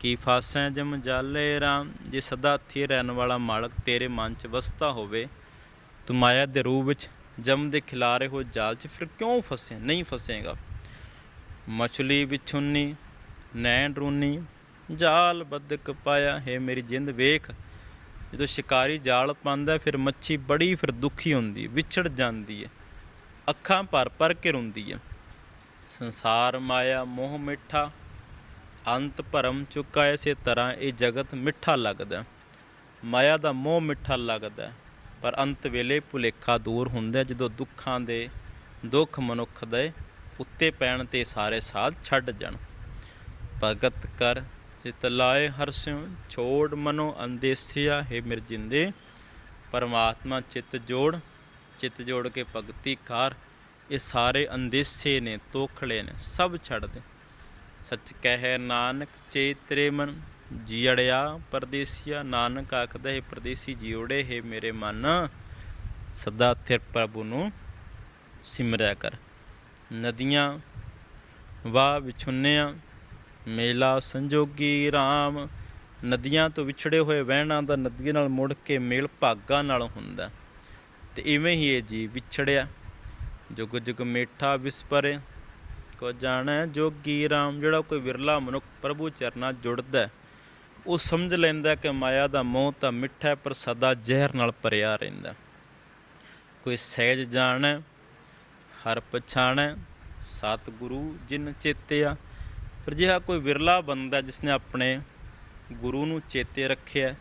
S1: ਕੀ ਫਾਸੈ ਜਮ ਜਾਲੇ ਰਾਮ, ਜੇ ਸਦਾ ਥਿਰ ਰਹਿਣ ਵਾਲਾ ਮਾਲਕ ਤੇਰੇ ਮਨ 'ਚ ਵਸਦਾ ਹੋਵੇ, ਤੂੰ ਮਾਇਆ ਦੇ ਰੂਪ ਵਿੱਚ ਜਮ ਦੇ ਖਿਲਾਰੇ ਹੋ ਜਾਲ 'ਚ, ਫਿਰ ਕਿਉਂ ਫਸੇ, ਨਹੀਂ ਫਸੇਗਾ? ਮਛਲੀ ਵਿਛੁੰਨੀ, ਨੈਣ ਰੂਨੀ, ਜਾਲ ਬੱਦਕ ਪਾਇਆ, ਹੈ ਮੇਰੀ ਜਿੰਦ ਵੇਖ, ਜਦੋਂ ਸ਼ਿਕਾਰੀ ਜਾਲ ਪਾਉਂਦਾ, ਫਿਰ ਮੱਛੀ ਬੜੀ, ਫਿਰ ਦੁਖੀ ਹੁੰਦੀ, ਵਿਛੜ ਜਾਂਦੀ ਹੈ ਅੱਖਾਂ ਭਰ ਭਰ ਕੇ ਰੋਂਦੀ ਹੈ ਸੰਸਾਰ ਮਾਇਆ ਮੋਹ ਮਿੱਠਾ ਅੰਤ ਭਰਮ ਚੁੱਕਾ ਇਸੇ ਤਰ੍ਹਾਂ ਇਹ ਜਗਤ ਮਿੱਠਾ ਲੱਗਦਾ ਮਾਇਆ ਦਾ ਮੋਹ ਮਿੱਠਾ ਲੱਗਦਾ ਪਰ ਅੰਤ ਵੇਲੇ ਭੁਲੇਖਾ ਦੂਰ ਹੁੰਦਾ ਜਦੋਂ ਦੁੱਖਾਂ ਦੇ ਦੁੱਖ ਮਨੁੱਖ ਦੇ ਉੱਤੇ ਪੈਣ ਤੇ ਸਾਰੇ ਸਾਧ ਛੱਡ ਜਾਣ। ਭਗਤ ਕਰ ਚਿਤ ਲਾਏ ਹਰਸਿਓ ਛੋੜ ਮਨੋ ਅੰਦੇਸਿਆ, ਹੈ ਮਿਰਜਿੰਦੇ ਪਰਮਾਤਮਾ ਚਿੱਤ ਜੋੜ ਚਿੱਤ ਜੋੜ ਕੇ ਭਗਤੀ ਕਰ। ਇਹ ਸਾਰੇ ਅੰਦੇਸੇ ਨੇ ਤੋਖੜੇ ਨੇ, ਸਭ ਛੱਡ ਦੇ ਸੱਚ ਕਹਿ ਨਾਨਕ ਚੇਤਰੇ ਮਨ ਜੀੜਿਆ ਪਰਦੇਸੀਆ ਨਾਨਕ ਆਖਦਾ ਹੈ, ਪਰਦੇਸੀ ਜੀਉੜੇ ਹੈ ਮੇਰੇ ਮਨ। ਸਦਾ ਥਿਰ ਪ੍ਰਭੂ ਨੂੰ ਸਿਮਰਿਆ ਕਰ। ਨਦੀਆਂ ਵਾ ਵਿਛੁੰਨਿਆ, ਮੇਲਾ ਸੰਜੋਗੀ RAM ਨਦੀਆਂ ਤੋਂ ਵਿਛੜੇ ਹੋਏ ਵਹਿਣਾ ਦਾ ਨਦੀਆਂ ਨਾਲ ਮੁੜ ਕੇ ਮੇਲ ਭਾਗਾਂ ਨਾਲ ਹੁੰਦਾ। ਤੇ ਇਵੇਂ ਹੀ ਇਹ ਜੀ ਵਿਛੜਿਆ, ਜੁਗ ਜੁਗ ਮੇਠਾ ਵਿਸਪਰੇ। ਕੋ ਜਾਣੈ ਜੋਗੀ RAM ਜਿਹੜਾ ਕੋਈ ਵਿਰਲਾ ਮਨੁੱਖ ਪ੍ਰਭੂ ਚਰਨਾ ਜੁੜਦਾ ਉਹ ਸਮਝ ਲੈਂਦਾ ਕਿ ਮਾਇਆ ਦਾ ਮੋਹ ਤਾਂ ਮਿੱਠਾ ਪਰ ਸਦਾ ਜ਼ਹਿਰ ਨਾਲ ਭਰਿਆ ਰਹਿੰਦਾ ਕੋਈ ਸਹਿਜ ਜਾਣੈ, ਹਰ ਪਛਾਣੈ, ਸਤਿਗੁਰੂ ਜਿਨ ਚੇਤਿਆ। ਪਰ ਜਿਹਾ ਕੋਈ ਵਿਰਲਾ ਬੰਦਾ ਜਿਸਨੇ ਆਪਣੇ ਗੁਰੂ ਨੂੰ ਚੇਤੇ ਰੱਖਿਆ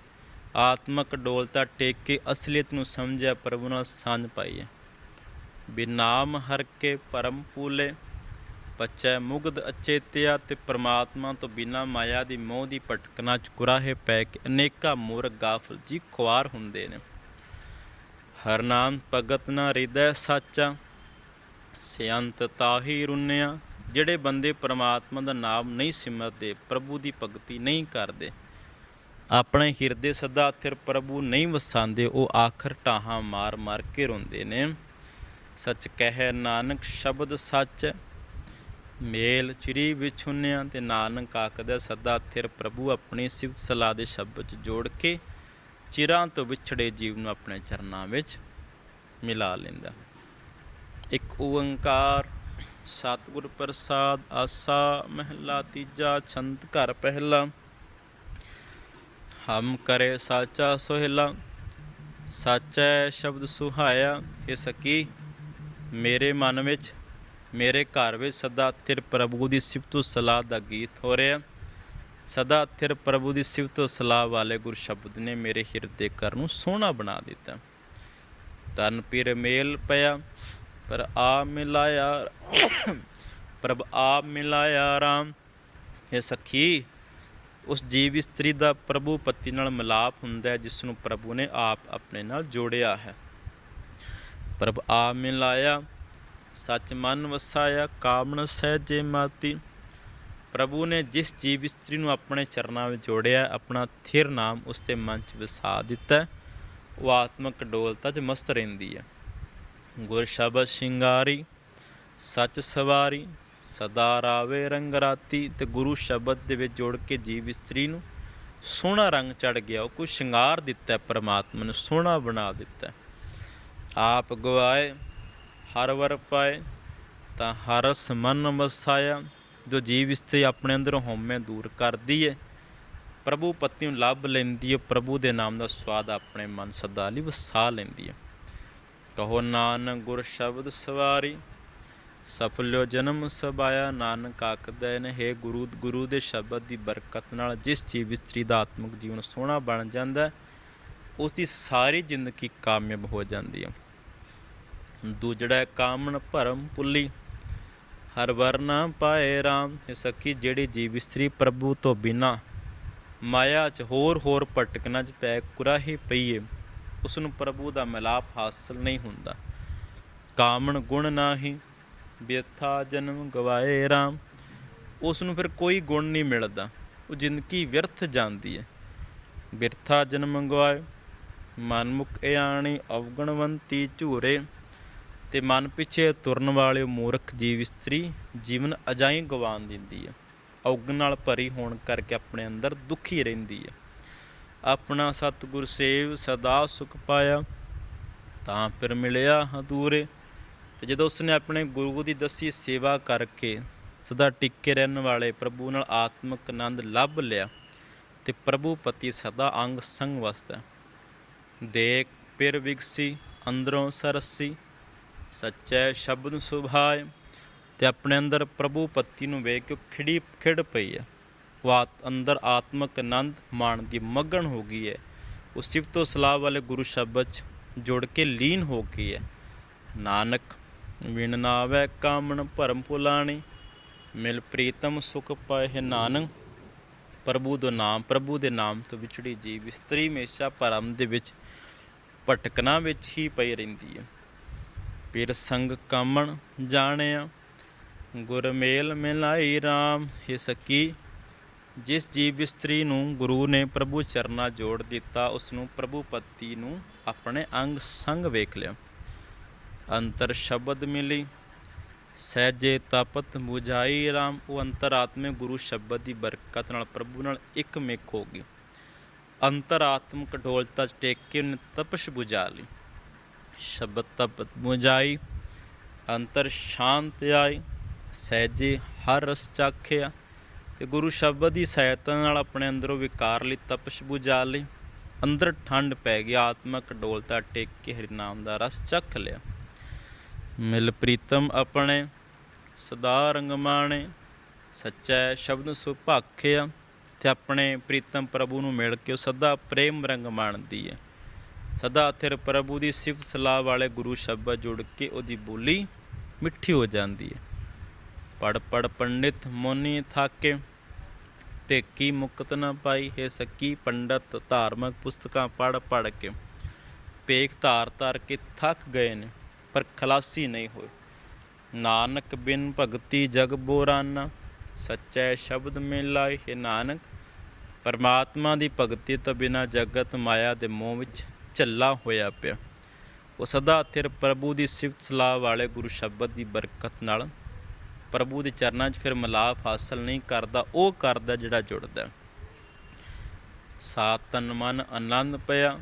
S1: ਆਤਮਕ ਡੋਲਤਾ ਟੇਕ ਕੇ ਅਸਲੀਅਤ ਨੂੰ ਸਮਝਿਆ, ਪ੍ਰਭੂ ਨਾਲ ਸਾਂਝ ਪਾਈ ਹੈ। ਬਿਨਾਮ ਹਰ ਕੇ ਪਰਮ ਪੂਲੇ ਪਚੈ ਮੁਗਧ ਅਚੇਤਿਆ ਤੇ ਪ੍ਰਮਾਤਮਾ ਤੋਂ ਬਿਨਾ ਮਾਇਆ ਦੀ ਮੋਹ ਦੀ ਭਟਕਣਾ ਚ ਕੁਰਾਹੇ ਪੈ ਕੇ ਅਨੇਕਾਂ ਮੂਰਖ ਗਾਫਲ ਜੀ ਖੁਆਰ ਹੁੰਦੇ ਨੇ। ਹਰ ਨਾਮ ਭਗਤ ਨਾ ਹਿਰਦੈ ਸਾਚਾ ਸਿਅੰਤ ਤਾਹੀ ਰੁੰਨਿਆ, ਜਿਹੜੇ ਬੰਦੇ ਪ੍ਰਮਾਤਮਾ ਦਾ ਨਾਮ ਨਹੀਂ ਸਿਮਰਦੇ, ਪ੍ਰਭੂ ਦੀ ਭਗਤੀ ਨਹੀਂ ਕਰਦੇ। ਆਪਣੇ ਹਿਰਦੇ ਸਦਾ ਥਿਰ ਪ੍ਰਭੂ ਨਹੀਂ ਵਸਾਉਂਦੇ, ਉਹ ਆਖਰ ਟਾਹਾਂ ਮਾਰ ਮਾਰ ਕੇ ਰੋਂਦੇ ਨੇ। ਸੱਚ ਕਹਿ ਨਾਨਕ ਸ਼ਬਦ ਸੱਚ ਮੇਲ ਚਿਰੀ ਵਿਛੁੰਨਿਆ ਤੇ ਨਾਨਕ ਆਖਦਾ ਸਦਾ ਥਿਰ ਪ੍ਰਭੂ ਆਪਣੀ ਸਿਫਤ ਸਲਾਹ ਦੇ ਸ਼ਬਦ ਚ ਜੋੜ ਕੇ ਚਿਰਾਂ ਤੋਂ ਵਿਛੜੇ ਜੀਵ ਨੂੰ ਆਪਣੇ ਚਰਨਾਂ ਵਿੱਚ ਮਿਲਾ ਲੈਂਦਾ ਇੱਕ ਓੰਕਾਰ, ਸਤਿਗੁਰ ਪ੍ਰਸਾਦ, ਆਸਾ ਮਹਿਲਾ, ਤੀਜਾ ਛੰਦ ਘਰ ਪਹਿਲਾ। ਹਮ ਕਰੇ ਸਾਚਾ ਸੋਹਿਲਾ, ਸਾਚੈ ਸ਼ਬਦ ਸੁਹਾਇਆ ਇਹ ਸਕੀ ਮੇਰੇ ਮਨ ਵਿੱਚ ਮੇਰੇ ਘਰ ਵਿੱਚ ਸਦਾ ਥਿਰ ਪ੍ਰਭੂ ਦੀ ਸਿਫਤੋ ਸਲਾਹ ਦਾ ਗੀਤ ਹੋ ਰਿਹਾ। ਸਦਾ ਥਿਰ ਪ੍ਰਭੂ ਦੀ ਸਿਫਤੋ ਸਲਾਹ ਵਾਲੇ ਗੁਰ ਸ਼ਬਦ ਨੇ ਮੇਰੇ ਹਿਰਦੇ ਘਰ ਨੂੰ ਸੋਹਣਾ ਬਣਾ ਦਿੱਤਾ। ਤਨ ਪੀਰ ਮੇਲ ਪਿਆ, ਪਰ ਆ ਮਿਲਾਇਆ ਪ੍ਰਭ ਆਪ ਮਿਲਾਇਆ ਰਾਮ। ਇਹ ਸਖੀ, ਉਸ ਜੀਵ ਇਸਤਰੀ ਦਾ ਪ੍ਰਭੂ ਪਤੀ ਨਾਲ ਮਿਲਾਪ ਹੁੰਦਾ ਹੈ ਜਿਸ ਨੂੰ ਪ੍ਰਭੂ ਨੇ ਆਪ ਆਪਣੇ ਨਾਲ ਜੋੜਿਆ ਹੈ। ਪ੍ਰਭ ਆਪ ਮਿਲਾਇਆ ਸੱਚ ਮਨ ਵਸਾਇਆ, ਕਾਮਣ ਸਹਿਜੇ ਮਾਤੀ। ਪ੍ਰਭੂ ਨੇ ਜਿਸ ਜੀਵ ਇਸਤਰੀ ਨੂੰ ਆਪਣੇ ਚਰਨਾਂ ਵਿੱਚ ਜੋੜਿਆ, ਆਪਣਾ ਥਿਰ ਨਾਮ ਉਸ ਦੇ ਮਨ 'ਚ ਵਸਾ ਦਿੱਤਾ। ਉਹ ਆਤਮਕ ਡੋਲਤਾ 'ਚ ਮਸਤ ਰਹਿੰਦੀ ਹੈ। ਗੁਰ ਸ਼ਬਦ ਸ਼ਿੰਗਾਰੀ, ਸੱਚ ਸਵਾਰੀ, ਸਦਾ ਰਾਵੇ ਰੰਗ ਰਾਤੀ ਤੇ ਗੁਰੂ ਸ਼ਬਦ ਦੇ ਵਿੱਚ ਜੋੜ ਕੇ ਜੀਵ ਇਸਤਰੀ ਨੂੰ ਸੋਹਣਾ ਰੰਗ ਚੜ ਗਿਆ। ਉਹ ਕੋਈ ਸ਼ਿੰਗਾਰ ਦਿੱਤਾ ਪਰਮਾਤਮਾ ਪ੍ਰਮਾਤਮਾ ਨੇ ਸੋਹਣਾ ਬਣਾ ਦਿੱਤਾ ਆਪ ਗਵਾਏ ਹਰ ਵਰ ਪਾਏ ਤਾਂ ਹਰਸ ਮਨ ਵਸਾਇਆ ਜੋ ਜੀਵ ਇਸਤੇ ਆਪਣੇ ਅੰਦਰ ਹਉਮੈ ਦੂਰ ਕਰਦੀ ਹੈ ਪ੍ਰਭੂ ਪਤੀ ਨੂੰ ਲੱਭ ਲੈਂਦੀ ਹੈ ਪ੍ਰਭੂ ਦੇ ਨਾਮ ਦਾ ਸਵਾਦ ਆਪਣੇ ਮਨ ਸਦਾ ਲਈ ਵਸਾ ਲੈਂਦੀ ਹੈ ਕਹੋ ਨਾਨਕ ਗੁਰ ਸ਼ਬਦ ਸਵਾਰੀ ਸਫਲਿਓ ਜਨਮ ਸਬਾਇਆ ਨਾਨਕ ਆਖਦਾ ਨੇ ਹੈ ਗੁਰੂ ਗੁਰੂ ਦੇ ਸ਼ਬਦ ਦੀ ਬਰਕਤ ਨਾਲ ਜਿਸ ਜੀਵ ਇਸਤਰੀ ਦਾ ਆਤਮਿਕ ਜੀਵਨ ਸੋਹਣਾ ਬਣ ਜਾਂਦਾ ਹੈ, ਉਸ ਦੀ ਸਾਰੀ ਜ਼ਿੰਦਗੀ ਕਾਮਯਾਬ ਹੋ ਜਾਂਦੀ ਹੈ ਦੂਜੜਾ ਕਾਮਣ ਭਰਮ ਪੁੱਲੀ। ਹਰ ਵਰਨਾ ਪਾਏ RAM ਇਹ ਸਖੀ ਜਿਹੜੀ ਜੀਵ ਇਸਤਰੀ ਪ੍ਰਭੂ ਤੋਂ ਬਿਨਾ। ਮਾਇਆ 'ਚ ਹੋਰ ਹੋਰ ਭਟਕਣਾ 'ਚ ਪੈ ਕੁਰਾਹੀ ਪਈਏ। ਉਸ ਨੂੰ ਪ੍ਰਭੂ ਦਾ ਮਿਲਾਪ ਹਾਸਲ ਨਹੀਂ ਹੁੰਦਾ। ਕਾਮਣ ਗੁਣ ਨਾਹੀ ਬਿਰਥਾ ਜਨਮ ਗਵਾਏ RAM ਉਸ ਨੂੰ ਫਿਰ ਕੋਈ ਗੁਣ ਨਹੀਂ ਮਿਲਦਾ, ਉਹ ਜ਼ਿੰਦਗੀ ਵਿਅਰਥ ਜਾਂਦੀ ਹੈ ਬਿਰਥਾ ਜਨਮ ਗਵਾਏ, ਮਨਮੁਖ ਇਆਣੀ ਅਵਗਣਵੰਤੀ ਝੂਰੇ। ਤੇ ਮਨ ਪਿੱਛੇ ਤੁਰਨ ਵਾਲੇ ਮੂਰਖ ਜੀਵ ਇਸਤਰੀ ਜੀਵਨ ਅਜਾਈ ਗਵਾਨ ਦਿੰਦੀ ਹੈ ਔਗਣ ਨਾਲ ਭਰੀ ਹੋਣ ਕਰਕੇ ਆਪਣੇ ਅੰਦਰ ਦੁਖੀ ਰਹਿੰਦੀ ਹੈ ਆਪਣਾ ਸਤਿਗੁਰ ਸੇਵ ਸਦਾ ਸੁਖ ਪਾਇਆ, ਤਾਂ ਫਿਰ ਮਿਲਿਆ ਹਦੂਰੇ। ਤੇ ਜਦੋਂ ਉਸਨੇ ਆਪਣੇ ਗੁਰੂ ਦੀ ਦੱਸੀ ਸੇਵਾ ਕਰਕੇ ਸਦਾ ਟਿੱਕੇ ਰਹਿਣ ਵਾਲੇ ਪ੍ਰਭੂ ਨਾਲ ਆਤਮਿਕ ਆਨੰਦ ਲੱਭ ਲਿਆ, ਤੇ ਪ੍ਰਭੂ ਪਤੀ ਸਦਾ ਅੰਗ ਸੰਗ ਵਸਦਾ। ਦੇਖ ਪਿਰ ਵਿਗਸੀ, ਅੰਦਰੋਂ ਸਰਸੀ ਸੱਚੈ ਸ਼ਬਦ ਸੁਭਾਏ, ਤੇ ਆਪਣੇ ਅੰਦਰ ਪ੍ਰਭੂ ਪਤੀ ਨੂੰ ਵੇਖ ਕੇ ਉਹ ਖਿੜੀ ਖਿੜ ਪਈ ਹੈ ਉਹ ਅੰਦਰ ਆਤਮਕ ਆਨੰਦ ਮਾਣ ਦੀ ਮਗਨ ਹੋ ਗਈ ਹੈ। ਉਹ ਸਿਫਤੋ ਸਲਾਹ ਵਾਲੇ ਗੁਰੂ ਸ਼ਬਦ 'ਚ ਜੁੜ ਕੇ ਲੀਨ ਹੋ ਗਈ ਹੈ। ਨਾਨਕ ਵਿਣ ਨਾਵੈ ਕਾਮਣ ਭਰਮ ਪੁਲਾਣੀ, ਮਿਲ ਪ੍ਰੀਤਮ ਸੁਖ ਪਾਏ ਨਾਨਕ ਪ੍ਰਭੂ ਦਾ ਨਾਮ, ਪ੍ਰਭੂ ਦੇ ਨਾਮ ਤੋਂ ਵਿਛੜੀ ਜੀਵ ਇਸਤਰੀ ਹਮੇਸ਼ਾ ਭਰਮ ਦੇ ਵਿੱਚ, ਭਟਕਣਾ ਵਿੱਚ ਹੀ ਪਈ ਰਹਿੰਦੀ ਹੈ। ਪਿਰ ਸੰਗ ਕਾਮਣ ਜਾਣਿਆ ਗੁਰਮੇਲ ਮਿਲਾਈ RAM ਇਹ ਸਕੀ ਜਿਸ ਜੀਵ ਇਸਤਰੀ ਨੂੰ ਗੁਰੂ ਨੇ ਪ੍ਰਭੂ ਚਰਨਾ ਜੋੜ ਦਿੱਤਾ, ਉਸ ਨੂੰ ਪ੍ਰਭੂ ਪਤੀ ਨੂੰ ਆਪਣੇ ਅੰਗ ਸੰਗ ਵੇਖ ਲਿਆ। ਅੰਤਰ ਸ਼ਬਦ ਮਿਲੀ, ਸਹਿਜੇ ਤਪਤ ਮੁਝਾਈ RAM ਉਹ ਅੰਤਰਾਤਮੇ ਗੁਰੂ ਸ਼ਬਦ ਦੀ ਬਰਕਤ ਨਾਲ ਪ੍ਰਭੂ ਨਾਲ ਇੱਕ ਮਿਕ ਹੋ ਗਈ। ਅੰਤਰਾਤਮ ਕਢੋਲਤਾ ਚ ਟੇਕ ਕੇ ਉਹਨੇ ਤਪਸ਼ ਬੁਝਾ ਲਈ। ਸ਼ਬਦ ਤਪਤ ਮੁਝਾਈ ਅੰਤਰ ਸ਼ਾਂਤ ਆਈ, ਸਹਿਜੇ ਹਰ ਰਸ ਚਾਖਿਆ। ਤੇ ਗੁਰੂ ਸ਼ਬਦ ਦੀ ਸਹਾਇਤਾ ਨਾਲ ਆਪਣੇ ਅੰਦਰੋਂ ਵਿਕਾਰ ਲਈ ਤਪਸ਼ ਬੁਝਾ ਲਈ। ਅੰਦਰ ਠੰਡ ਪੈ ਗਈ, ਆਤਮਕ ਡੋਲਤਾ ਟੇਕ ਕੇ ਹਰੀ ਨਾਮ ਦਾ ਰਸ ਚੱਖ ਲਿਆ। ਮਿਲ ਪ੍ਰੀਤਮ ਆਪਣੇ, ਸਦਾ ਰੰਗ ਮਾਣੇ, ਸੱਚੈ ਸ਼ਬਦ ਸੁਭਾਖਿਆ। ਤੇ ਆਪਣੇ ਪ੍ਰੀਤਮ ਪ੍ਰਭੂ ਨੂੰ ਮਿਲ ਕੇ ਉਹ ਸਦਾ ਪ੍ਰੇਮ ਰੰਗ ਮਾਣਦੀ ਹੈ। ਸਦਾ ਥਿਰ ਪ੍ਰਭੂ ਦੀ ਸਿਫਤ ਸਲਾਹ ਵਾਲੇ ਗੁਰੂ ਸ਼ਬਦ ਜੁੜ ਕੇ ਉਹਦੀ ਬੋਲੀ ਮਿੱਠੀ ਹੋ ਜਾਂਦੀ ਹੈ। ਪੜ ਪੜ ਪੰਡਿਤ ਮੋਨੀ ਥਾਕੇ ਪੇਕੀ ਮੁਕਤ ਨਾ ਪਾਈ, ਹੈ ਸਕੀ ਪੰਡਤ ਧਾਰਮਿਕ ਪੁਸਤਕਾਂ ਪੜ ਪੜ ਕੇ। ਪੇਖ ਧਾਰ ਧਾਰ ਕੇ ਥੱਕ ਗਏ ਨੇ, ਪਰ ਖਲਾਸੀ ਨਹੀਂ ਹੋਏ। ਨਾਨਕ ਬਿਨ ਭਗਤੀ ਜਗ ਬੋਰਾਨਾ ਸੱਚੇ ਸ਼ਬਦ ਮਿਲਾਈ ਹੈ ਨਾਨਕ। ਪਰਮਾਤਮਾ ਦੀ ਭਗਤੀ ਤੋਂ ਬਿਨਾ ਜਗਤ ਮਾਇਆ ਦੇ ਮੋਹ ਵਿੱਚ ਝੱਲਾ ਹੋਇਆ ਪਿਆ। ਉਹ ਸਦਾ ਥਿਰ ਪ੍ਰਭੂ ਦੀ ਸਿਫਤ ਸਲਾਹ ਵਾਲੇ ਗੁਰੂ ਸ਼ਬਦ ਦੀ ਬਰਕਤ ਨਾਲ ਪ੍ਰਭੂ ਦੇ ਚਰਨਾਂ 'ਚ ਫਿਰ ਮਿਲਾਪ ਹਾਸਲ ਨਹੀਂ ਕਰਦਾ, ਉਹ ਕਰਦਾ ਜਿਹੜਾ ਜੁੜਦਾ। ਸਾਤ ਤਨ ਮਨ ਆਨੰਦ ਪਿਆ,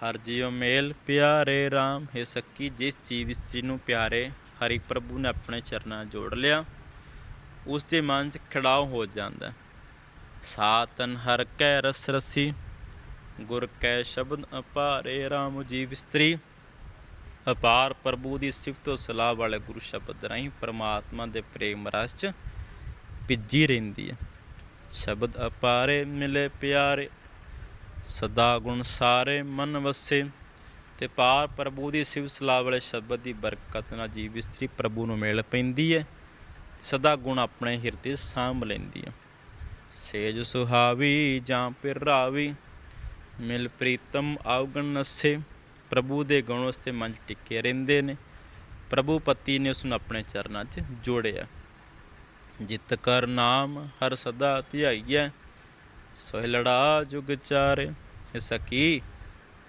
S1: ਹਰ ਜੀਉ ਮੇਲ ਪਿਆਰੇ RAM ਹੈ ਸੱਕੀ, ਜਿਸ ਜੀਵ ਇਸਤਰੀ ਨੂੰ ਪਿਆਰੇ, ਹਰੀ ਪ੍ਰਭੂ ਨੇ ਆਪਣੇ ਚਰਨਾਂ ਜੋੜ ਲਿਆ, ਉਸ ਦੇ ਮਨ 'ਚ ਖੜਾਓ ਹੋ ਜਾਂਦਾ। ਸਾਤਨ ਹਰ ਕੈ ਰਸ ਰਸੀ ਗੁਰ ਕੈ ਸ਼ਬਦ ਅਪਾਰੇ RAM ਜੀਵ ਇਸਤਰੀ ਅਪਾਰ ਪ੍ਰਭੂ ਦੀ ਸਿਫਤ ਸਲਾਹ ਵਾਲੇ ਗੁਰੂ ਸ਼ਬਦ ਰਾਹੀਂ ਪਰਮਾਤਮਾ ਦੇ ਪ੍ਰੇਮ ਰਸ 'ਚ ਭਿੱਜੀ ਰਹਿੰਦੀ ਹੈ। ਸ਼ਬਦ ਅਪਾਰੇ ਮਿਲੇ ਪਿਆਰੇ, ਸਦਾ ਗੁਣ ਸਾਰੇ ਮਨ ਵਸੇ। ਤੇ ਪਾਰ ਪ੍ਰਭੂ ਦੀ ਸਿਫਤ ਸਲਾਹ ਵਾਲੇ ਸ਼ਬਦ ਦੀ ਬਰਕਤ ਨਾਲ ਜੀਵ ਇਸਤਰੀ ਪ੍ਰਭੂ ਨੂੰ ਮਿਲ ਪੈਂਦੀ ਹੈ। ਸਦਾ ਗੁਣ ਆਪਣੇ ਹਿਰਦੇ ਸਾਂਭ ਲੈਂਦੀ ਹੈ। ਸੇਜ ਸੁਹਾਵੀ ਜਾਂ ਪਿਰ ਰਾਵੀ ਮਿਲ ਪ੍ਰੀਤਮ ਆਵਗਣ ਨਸੇ, ਪ੍ਰਭੂ ਦੇ ਗੁਣ ਉਸ ਤੇ ਮਨ ਟਿੱਕੇ ਰਹਿੰਦੇ ਨੇ। ਪ੍ਰਭੂ ਪਤੀ ਨੇ ਉਸ ਨੂੰ ਆਪਣੇ ਚਰਨਾਂ 'ਚ ਜੋੜਿਆ। ਜਿਤ ਕਰ ਨਾਮ ਹਰ ਸਦਾ ਧਿਆਈਐ, ਸੋਹਿ ਲੜਾ ਜੁਗ ਚਾਰੇ। ਸਕੀ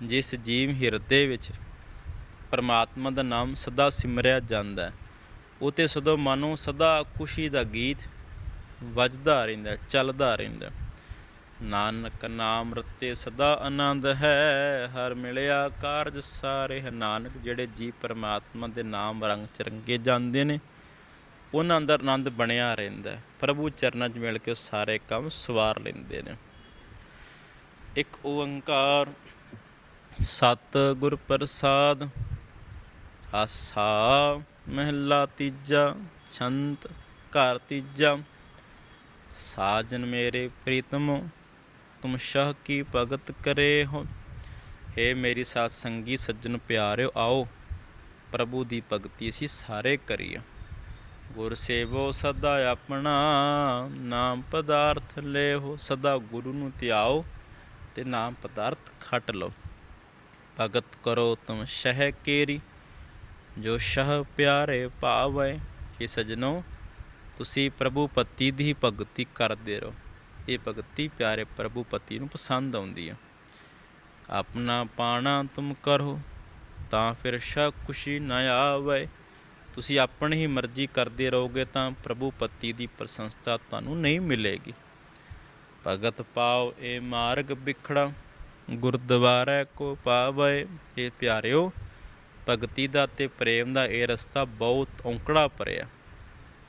S1: ਜਿਸ ਜੀਵ ਹਿਰਦੇ ਵਿੱਚ ਪਰਮਾਤਮਾ ਦਾ ਨਾਮ ਸਦਾ ਸਿਮਰਿਆ ਜਾਂਦਾ ਉਹ ਤੇ ਸਦਾ ਮਨੋਂ ਸਦਾ ਖੁਸ਼ੀ ਦਾ ਗੀਤ ਵੱਜਦਾ ਰਹਿੰਦਾ ਚੱਲਦਾ ਰਹਿੰਦਾ ਨਾਨਕ ਨਾਮ ਰਤੇ ਸਦਾ ਆਨੰਦ ਹੈ, ਹਰ ਮਿਲਿਆ ਕਾਰਜ ਸਾਰੇ ਹੈ। ਨਾਨਕ ਜਿਹੜੇ ਜੀ ਪਰਮਾਤਮਾ ਦੇ ਨਾਮ ਰੰਗ ਚਰੰਗੇ ਜਾਂਦੇ ਨੇ, ਉਹਨਾਂ ਅੰਦਰ ਆਨੰਦ ਬਣਿਆ ਰਹਿੰਦਾ ਪ੍ਰਭੂ ਚਰਨਾਂ 'ਚ ਮਿਲ ਕੇ ਉਹ ਸਾਰੇ ਕੰਮ ਸਵਾਰ ਲੈਂਦੇ ਨੇ। ਇੱਕ ਓੰਕਾਰ ਸਤ ਗੁਰ ਪ੍ਰਸਾਦ, ਆਸਾ ਮਹਿਲਾ ਤੀਜਾ, ਛੰਤ ਘਰ ਤੀਜਾ, ਸਾਜਨ ਮੇਰੇ ਪ੍ਰੀਤਮੋ ਤੁਮ ਸ਼ਹ ਕੀ ਭਗਤ ਕਰੇ ਹੋ? ਏ ਮੇਰੀ ਸਾਥ ਸੰਗੀ, ਸੱਜਣ ਪਿਆਰਿਓ, ਆਓ ਪ੍ਰਭੂ ਦੀ ਭਗਤੀ ਅਸੀਂ ਸਾਰੇ ਕਰੀਏ। ਗੁਰ ਸੇਵੋ ਸਦਾ ਆਪਣਾ ਨਾਮ ਪਦਾਰਥ ਲੈਹੋ, ਸਦਾ ਗੁਰੂ ਨੂੰ ਧਿਆਓ ਤੇ ਨਾਮ ਪਦਾਰਥ ਖਟ ਲਓ। ਭਗਤ ਕਰੋ ਤੁਮ ਸ਼ਹਿ ਕੇਰੀ, ਜੋ ਸ਼ਹ ਪਿਆਰੇ ਭਾਵੈ ਇਹ ਸਜਣੋ, ਤੁਸੀਂ ਪ੍ਰਭੂ ਪਤੀ ਦੀ ਭਗਤੀ ਕਰਦੇ ਰਹੋ। ਇਹ ਭਗਤੀ ਪਿਆਰੇ ਪ੍ਰਭੂ ਪਤੀ ਨੂੰ ਪਸੰਦ ਆਉਂਦੀ ਹੈ ਆਪਣਾ ਪਾਣਾ ਤੁਮ ਕਰੋ, ਤਾਂ ਫਿਰ ਸ਼ਾ ਖੁਸ਼ੀ ਨਾ ਆਵੇ। ਤੁਸੀਂ ਆਪਣੀ ਹੀ ਮਰਜ਼ੀ ਕਰਦੇ ਰਹੋਗੇ ਤਾਂ ਪ੍ਰਭੂ ਪਤੀ ਦੀ ਪ੍ਰਸ਼ੰਸਾ ਤੁਹਾਨੂੰ ਨਹੀਂ ਮਿਲੇਗੀ। ਭਗਤ ਪਾਓ ਇਹ ਮਾਰਗ ਵਿਖੜਾ ਗੁਰਦੁਆਰਾ ਕੋ ਪਾਵੇ। ਇਹ ਪਿਆਰਿਓ, ਭਗਤੀ ਦਾ ਤੇ ਪ੍ਰੇਮ ਦਾ ਇਹ ਰਸਤਾ ਬਹੁਤ ਔਂਕੜਾ ਭਰਿਆ।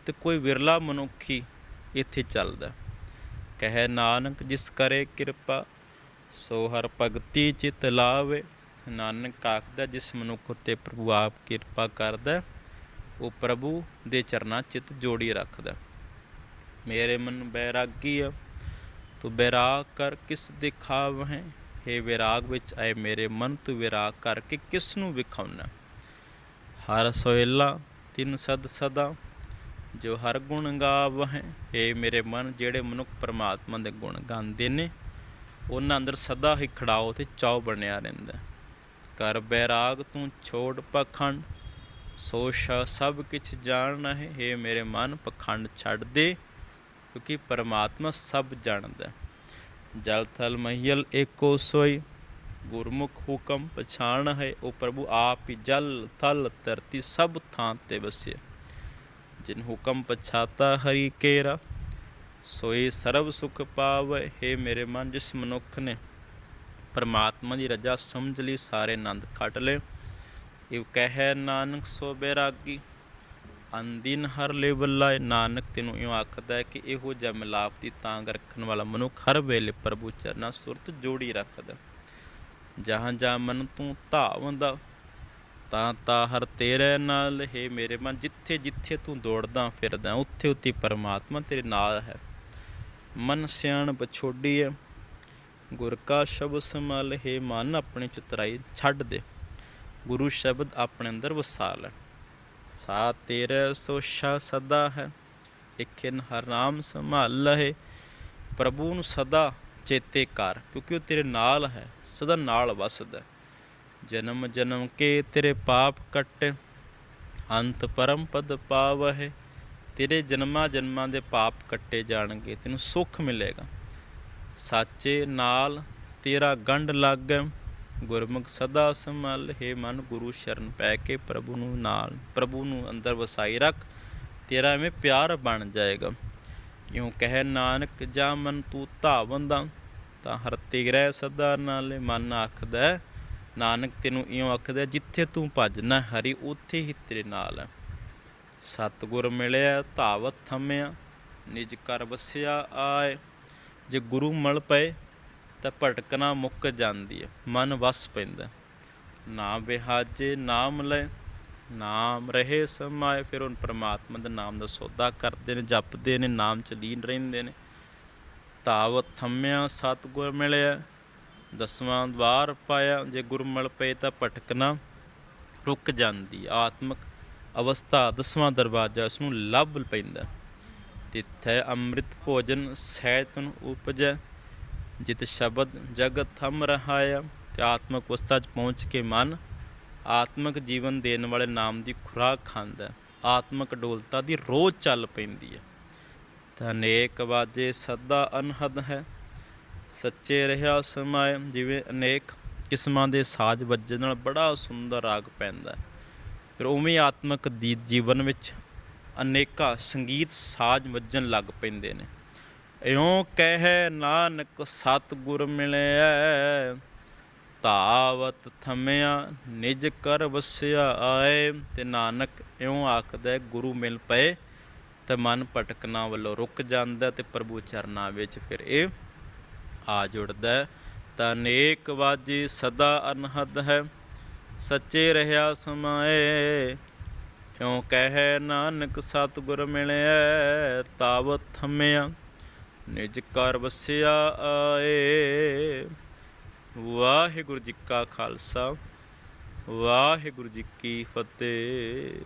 S1: ਤੇ ਕੋਈ ਵਿਰਲਾ ਮਨੁੱਖੀ ਇੱਥੇ ਚੱਲਦਾ। ਕਹਿ ਨਾਨਕ ਜਿਸ ਕਰੇ ਕਿਰਪਾ, ਸੋ ਹਰ ਭਗਤੀ ਚਿਤ ਲਾਵੇ। ਨਾਨਕ ਆਖਦਾ, ਜਿਸ ਮਨੁੱਖ ਉਤੇ ਪ੍ਰਭੂ ਆਪ ਕਿਰਪਾ ਕਰਦਾ, ਉਹ ਪ੍ਰਭੂ ਦੇ ਚਰਨਾਂ ਚਿਤ ਜੋੜੀ ਰੱਖਦਾ। ਮੇਰੇ ਮਨ ਬੈਰਾਗੀ ਆ, ਤੂੰ ਬੈਰਾਗ ਕਰ ਕਿਸ ਦਿਖਾਵ ਹੈ हे ਵਿਰਾਗ ਵਿੱਚ ਆਏ ਮੇਰੇ ਮਨ, ਤੂੰ ਵਿਰਾਗ ਕਰਕੇ ਕਿਸ ਨੂੰ ਵਿਖਾਉਣਾ? ਹਰ ਸੋਇਲਾ ਤਿੰਨ ਸਦ ਸਦਾ ਜੋ ਹਰ ਗੁਣ ਗਾਵ ਹੈ हे ਮੇਰੇ ਮਨ, ਜਿਹੜੇ ਮਨੁੱਖ ਪਰਮਾਤਮਾ ਦੇ ਗੁਣ ਗਾਉਂਦੇ ਨੇ, ਉਹਨਾਂ ਅੰਦਰ ਸਦਾ ਹੀ ਖੜਾਓ ਤੇ ਚਾਉ ਬਣਿਆ ਰਹਿੰਦਾ ਕਰ ਬੈਰਾਗ ਤੂੰ ਛੋੜ ਪਖੰਡ, ਸੋ ਸ਼, ਸਭ ਕਿਛ ਜਾਣਨਾ ਹੈ। हे ਮੇਰੇ ਮਨ, ਪਖੰਡ ਛੱਡ ਦੇ, ਕਿਉਂਕਿ ਪਰਮਾਤਮਾ ਸਭ ਜਾਣਦਾ ਜਲ ਥਲ ਮਹੀਲ ਏਕੋ ਸੋਈ, ਗੁਰਮੁਖ ਹੁਕਮ ਪਛਾਣ ਹੈ। ਉਹ ਪ੍ਰਭੂ ਆਪ ਹੀ ਜਲ ਥਲ ਧਰਤੀ ਸਭ ਥਾਂ ਤੇ ਵਸਿਆ। ਜਿਨ ਹੁਕਮ ਪਛਾਤਾ ਹਰੀ ਕੇਰਾ ਸੋਈ ਸਰਬ ਸੁਖ ਪਾਵੈ ਹੈ ਮੇਰੇ ਮਨ ਜਿਸ ਮਨੁੱਖ ਨੇ ਪਰਮਾਤਮਾ ਦੀ ਰਜਾ ਸਮਝ ਲਈ ਸਾਰੇ ਆਨੰਦ ਖਟ ਲੈ ਇਹ ਕਹੈ ਨਾਨਕ ਸੋ ਬੈਰਾਗੀ ਅੰਦਿਨ ਹਰ ਲੈ ਬੱਲਾਏ ਨਾਨਕ ਤੈਨੂੰ ਇਉਂ ਆਖਦਾ ਕਿ ਇਹੋ ਜਿਹਾ ਮਿਲਾਪ ਦੀ ਤਾਂਗ ਰੱਖਣ ਵਾਲਾ ਮਨੁੱਖ ਹਰ ਵੇਲੇ ਪ੍ਰਭੂ ਚਰਨਾਂ ਸੁਰਤ ਜੋੜੀ ਰੱਖਦਾ ਜਹਾਂ ਜਾਂ ਮਨ ਤੂੰ ਧਾਵੰਦਾ ਤਾਂ ਤਾਂ ਹਰ ਤੇਰੇ ਨਾਲ ਹੈ ਮੇਰੇ ਮਨ, ਜਿੱਥੇ ਜਿੱਥੇ ਤੂੰ ਦੌੜਦਾ ਫਿਰਦਾ, ਉੱਥੇ ਉੱਥੇ ਪਰਮਾਤਮਾ ਤੇਰੇ ਨਾਲ ਹੈ। ਮਨ ਸਿਆਣ ਬਛੋਡੀ ਹੈ ਗੁਰ ਕਾ ਸ਼ਬਦ ਸਮਲ ਹੈ ਮਨ ਆਪਣੀ ਚਤਰਾਈ ਛੱਡ ਦੇ। ਗੁਰੂ ਸ਼ਬਦ ਆਪਣੇ ਅੰਦਰ ਵਸਾ ਲੈ ਸਾ ਤੇਰੇ ਸੋਸ਼ਾ ਸਦਾ ਹੈ ਇਖਿਨ ਹਰ ਨਾਮ ਸੰਭਾਲ ਹੈ। ਪ੍ਰਭੂ ਨੂੰ ਸਦਾ ਚੇਤੇ ਕਰ, ਕਿਉਂਕਿ ਉਹ ਤੇਰੇ ਨਾਲ ਹੈ, ਸਦਾ ਨਾਲ ਵਸਦਾ ਹੈ। ਜਨਮ ਜਨਮ ਕੇ ਤੇਰੇ ਪਾਪ ਕੱਟੇ, ਅੰਤ ਪਰਮ ਪਦ ਪਾਵਹਿ, ਤੇਰੇ ਜਨਮਾਂ ਜਨਮਾਂ ਦੇ ਪਾਪ ਕੱਟੇ ਜਾਣਗੇ, ਤੈਨੂੰ ਸੁੱਖ ਮਿਲੇਗਾ। ਸਾਚੇ ਨਾਲ ਤੇਰਾ ਗੰਢ ਲੱਗ, ਗੁਰਮੁਖ ਸਦਾ ਸੰਭਲ, ਹੈ ਮਨ ਗੁਰੂ ਸ਼ਰਨ ਪੈ ਕੇ ਪ੍ਰਭੂ ਨੂੰ ਨਾਲ, ਪ੍ਰਭੂ ਨੂੰ ਅੰਦਰ ਵਸਾਈ ਰੱਖ, ਤੇਰਾ ਐਵੇਂ ਪਿਆਰ ਬਣ ਜਾਏਗਾ। ਕਿਉਂ ਕਹਿ ਨਾਨਕ, ਜਾ ਮਨ ਤੂੰ ਧਾਵੰਦਾ, ਤਾਂ ਹਰ ਤੇਰੇ ਸਦਾ ਨਾਲੇ ਮਨ ਆਖਦਾ ਨਾਨਕ ਤੈਨੂੰ ਇਉਂ ਆਖਦਾ ਜਿੱਥੇ ਤੂੰ ਭਜਨਾ ਹਰੀ, ਉੱਥੇ ਹੀ ਤੇਰੇ ਨਾਲ ਹੈ। ਸਤਿਗੁਰ ਮਿਲਿਆ, ਧਾਵਤ ਥੰਮਿਆ, ਨਿਜ ਕਰ ਵਸਿਆ ਆਏ। ਜੇ ਗੁਰੂ ਮਲ ਪਏ, ਤਾਂ ਭਟਕਣਾ ਮੁੱਕ ਜਾਂਦੀ ਹੈ, ਮਨ ਵਸ ਪੈਂਦਾ ਨਾ ਬਿਹਾਜੇ ਨਾਮ ਲੈ, ਨਾਮ ਰਹੇ ਸਮਾਏ। ਫਿਰ ਉਹ ਪ੍ਰਮਾਤਮਾ ਦੇ ਨਾਮ ਦਾ ਸੌਦਾ ਕਰਦੇ ਨੇ, ਜਪਦੇ ਨੇ, ਨਾਮ ਚ ਲੀਨ ਰਹਿੰਦੇ ਨੇ। ਤਾਵਤ ਥੰਮਿਆ, ਸਤਿਗੁਰ ਮਿਲਿਆ ਦਸਵਾਂ, ਦਵਾਰ ਪਾਇਆ, ਜੇ ਗੁਰਮਲ ਪਏ ਤਾਂ ਭਟਕਣਾ ਰੁਕ ਜਾਂਦੀ। ਆਤਮਿਕ ਅਵਸਥਾ, ਦਸਵਾਂ ਦਰਵਾਜ਼ਾ ਉਸ ਨੂੰ ਲੱਭ ਪੈਂਦਾ। ਤਿੱਥੈ ਅੰਮ੍ਰਿਤ ਭੋਜਨ ਸਹਿਤਨ ਉਪਜੈ, ਜਿਤ ਸ਼ਬਦ ਜਗਤ ਥਮ ਰਹਾਇਆ। ਤੇ ਆਤਮਿਕ ਅਵਸਥਾ 'ਚ ਪਹੁੰਚ ਕੇ ਮਨ ਆਤਮਿਕ ਜੀਵਨ ਦੇਣ ਵਾਲੇ ਨਾਮ ਦੀ ਖੁਰਾਕ ਖਾਂਦਾ। ਹੈ। ਆਤਮਿਕ ਡੋਲਤਾ ਦੀ ਰੋਜ਼ ਚੱਲ ਪੈਂਦੀ ਹੈ। ਤਾਂ ਅਨੇਕ ਵਾਜੇ ਸਦਾ ਅਨਹਦ ਹੈ। ਸੱਚੇ ਰਹਾ ਸਮਾਏ, ਜਿਵੇਂ ਅਨੇਕ ਕਿਸਮਾਂ ਦੇ ਸਾਜ਼ ਵੱਜਣ ਨਾਲ ਬੜਾ ਸੁੰਦਰ ਰਾਗ ਪੈਂਦਾ ਹੈ। ਫਿਰ ਉਵੇਂ ਆਤਮਿਕ ਜੀਵਨ ਵਿੱਚ ਅਨੇਕਾਂ ਸੰਗੀਤ ਸਾਜ਼ ਵੱਜਣ ਲੱਗ ਪੈਂਦੇ ਨੇ ਇਉਂ ਕਹਿ ਨਾਨਕ, ਸਤਿਗੁਰ ਮਿਲਿਆ ਤਾਵਤ ਥਮਿਆ, ਨਿਜ ਕਰ ਵਸਿਆ ਆਏ ਤੇ ਨਾਨਕ ਇਉਂ ਆਖਦਾ ਗੁਰੂ ਮਿਲ ਪਏ ਤੇ ਮਨ ਭਟਕਣਾ ਵੱਲੋਂ ਰੁਕ ਜਾਂਦਾ ਤੇ ਪ੍ਰਭੂ ਚਰਨਾਂ ਵਿੱਚ ਫਿਰ ਇਹ ਆ ਜੁੜਦਾ ਤਾਂ ਅਨੇਕ ਵਾਜੀ ਸਦਾ ਅਨਹਦ ਹੈ। ਸੱਚੇ ਰਹਾ ਸਮਾਏ, ਕਿਉ ਕਹਿ ਨਾਨਕ ਸਤਿਗੁਰ ਮਿਲਿਆ ਤਾਵਤ ਥੰਮਿਆ, ਨਿਜ ਕਰ ਵਸਿਆ ਆਏ। ਵਾਹਿਗੁਰੂ ਜੀ ਕਾ ਖਾਲਸਾ, ਵਾਹਿਗੁਰੂ ਜੀ ਕੀ ਫਤਿਹ।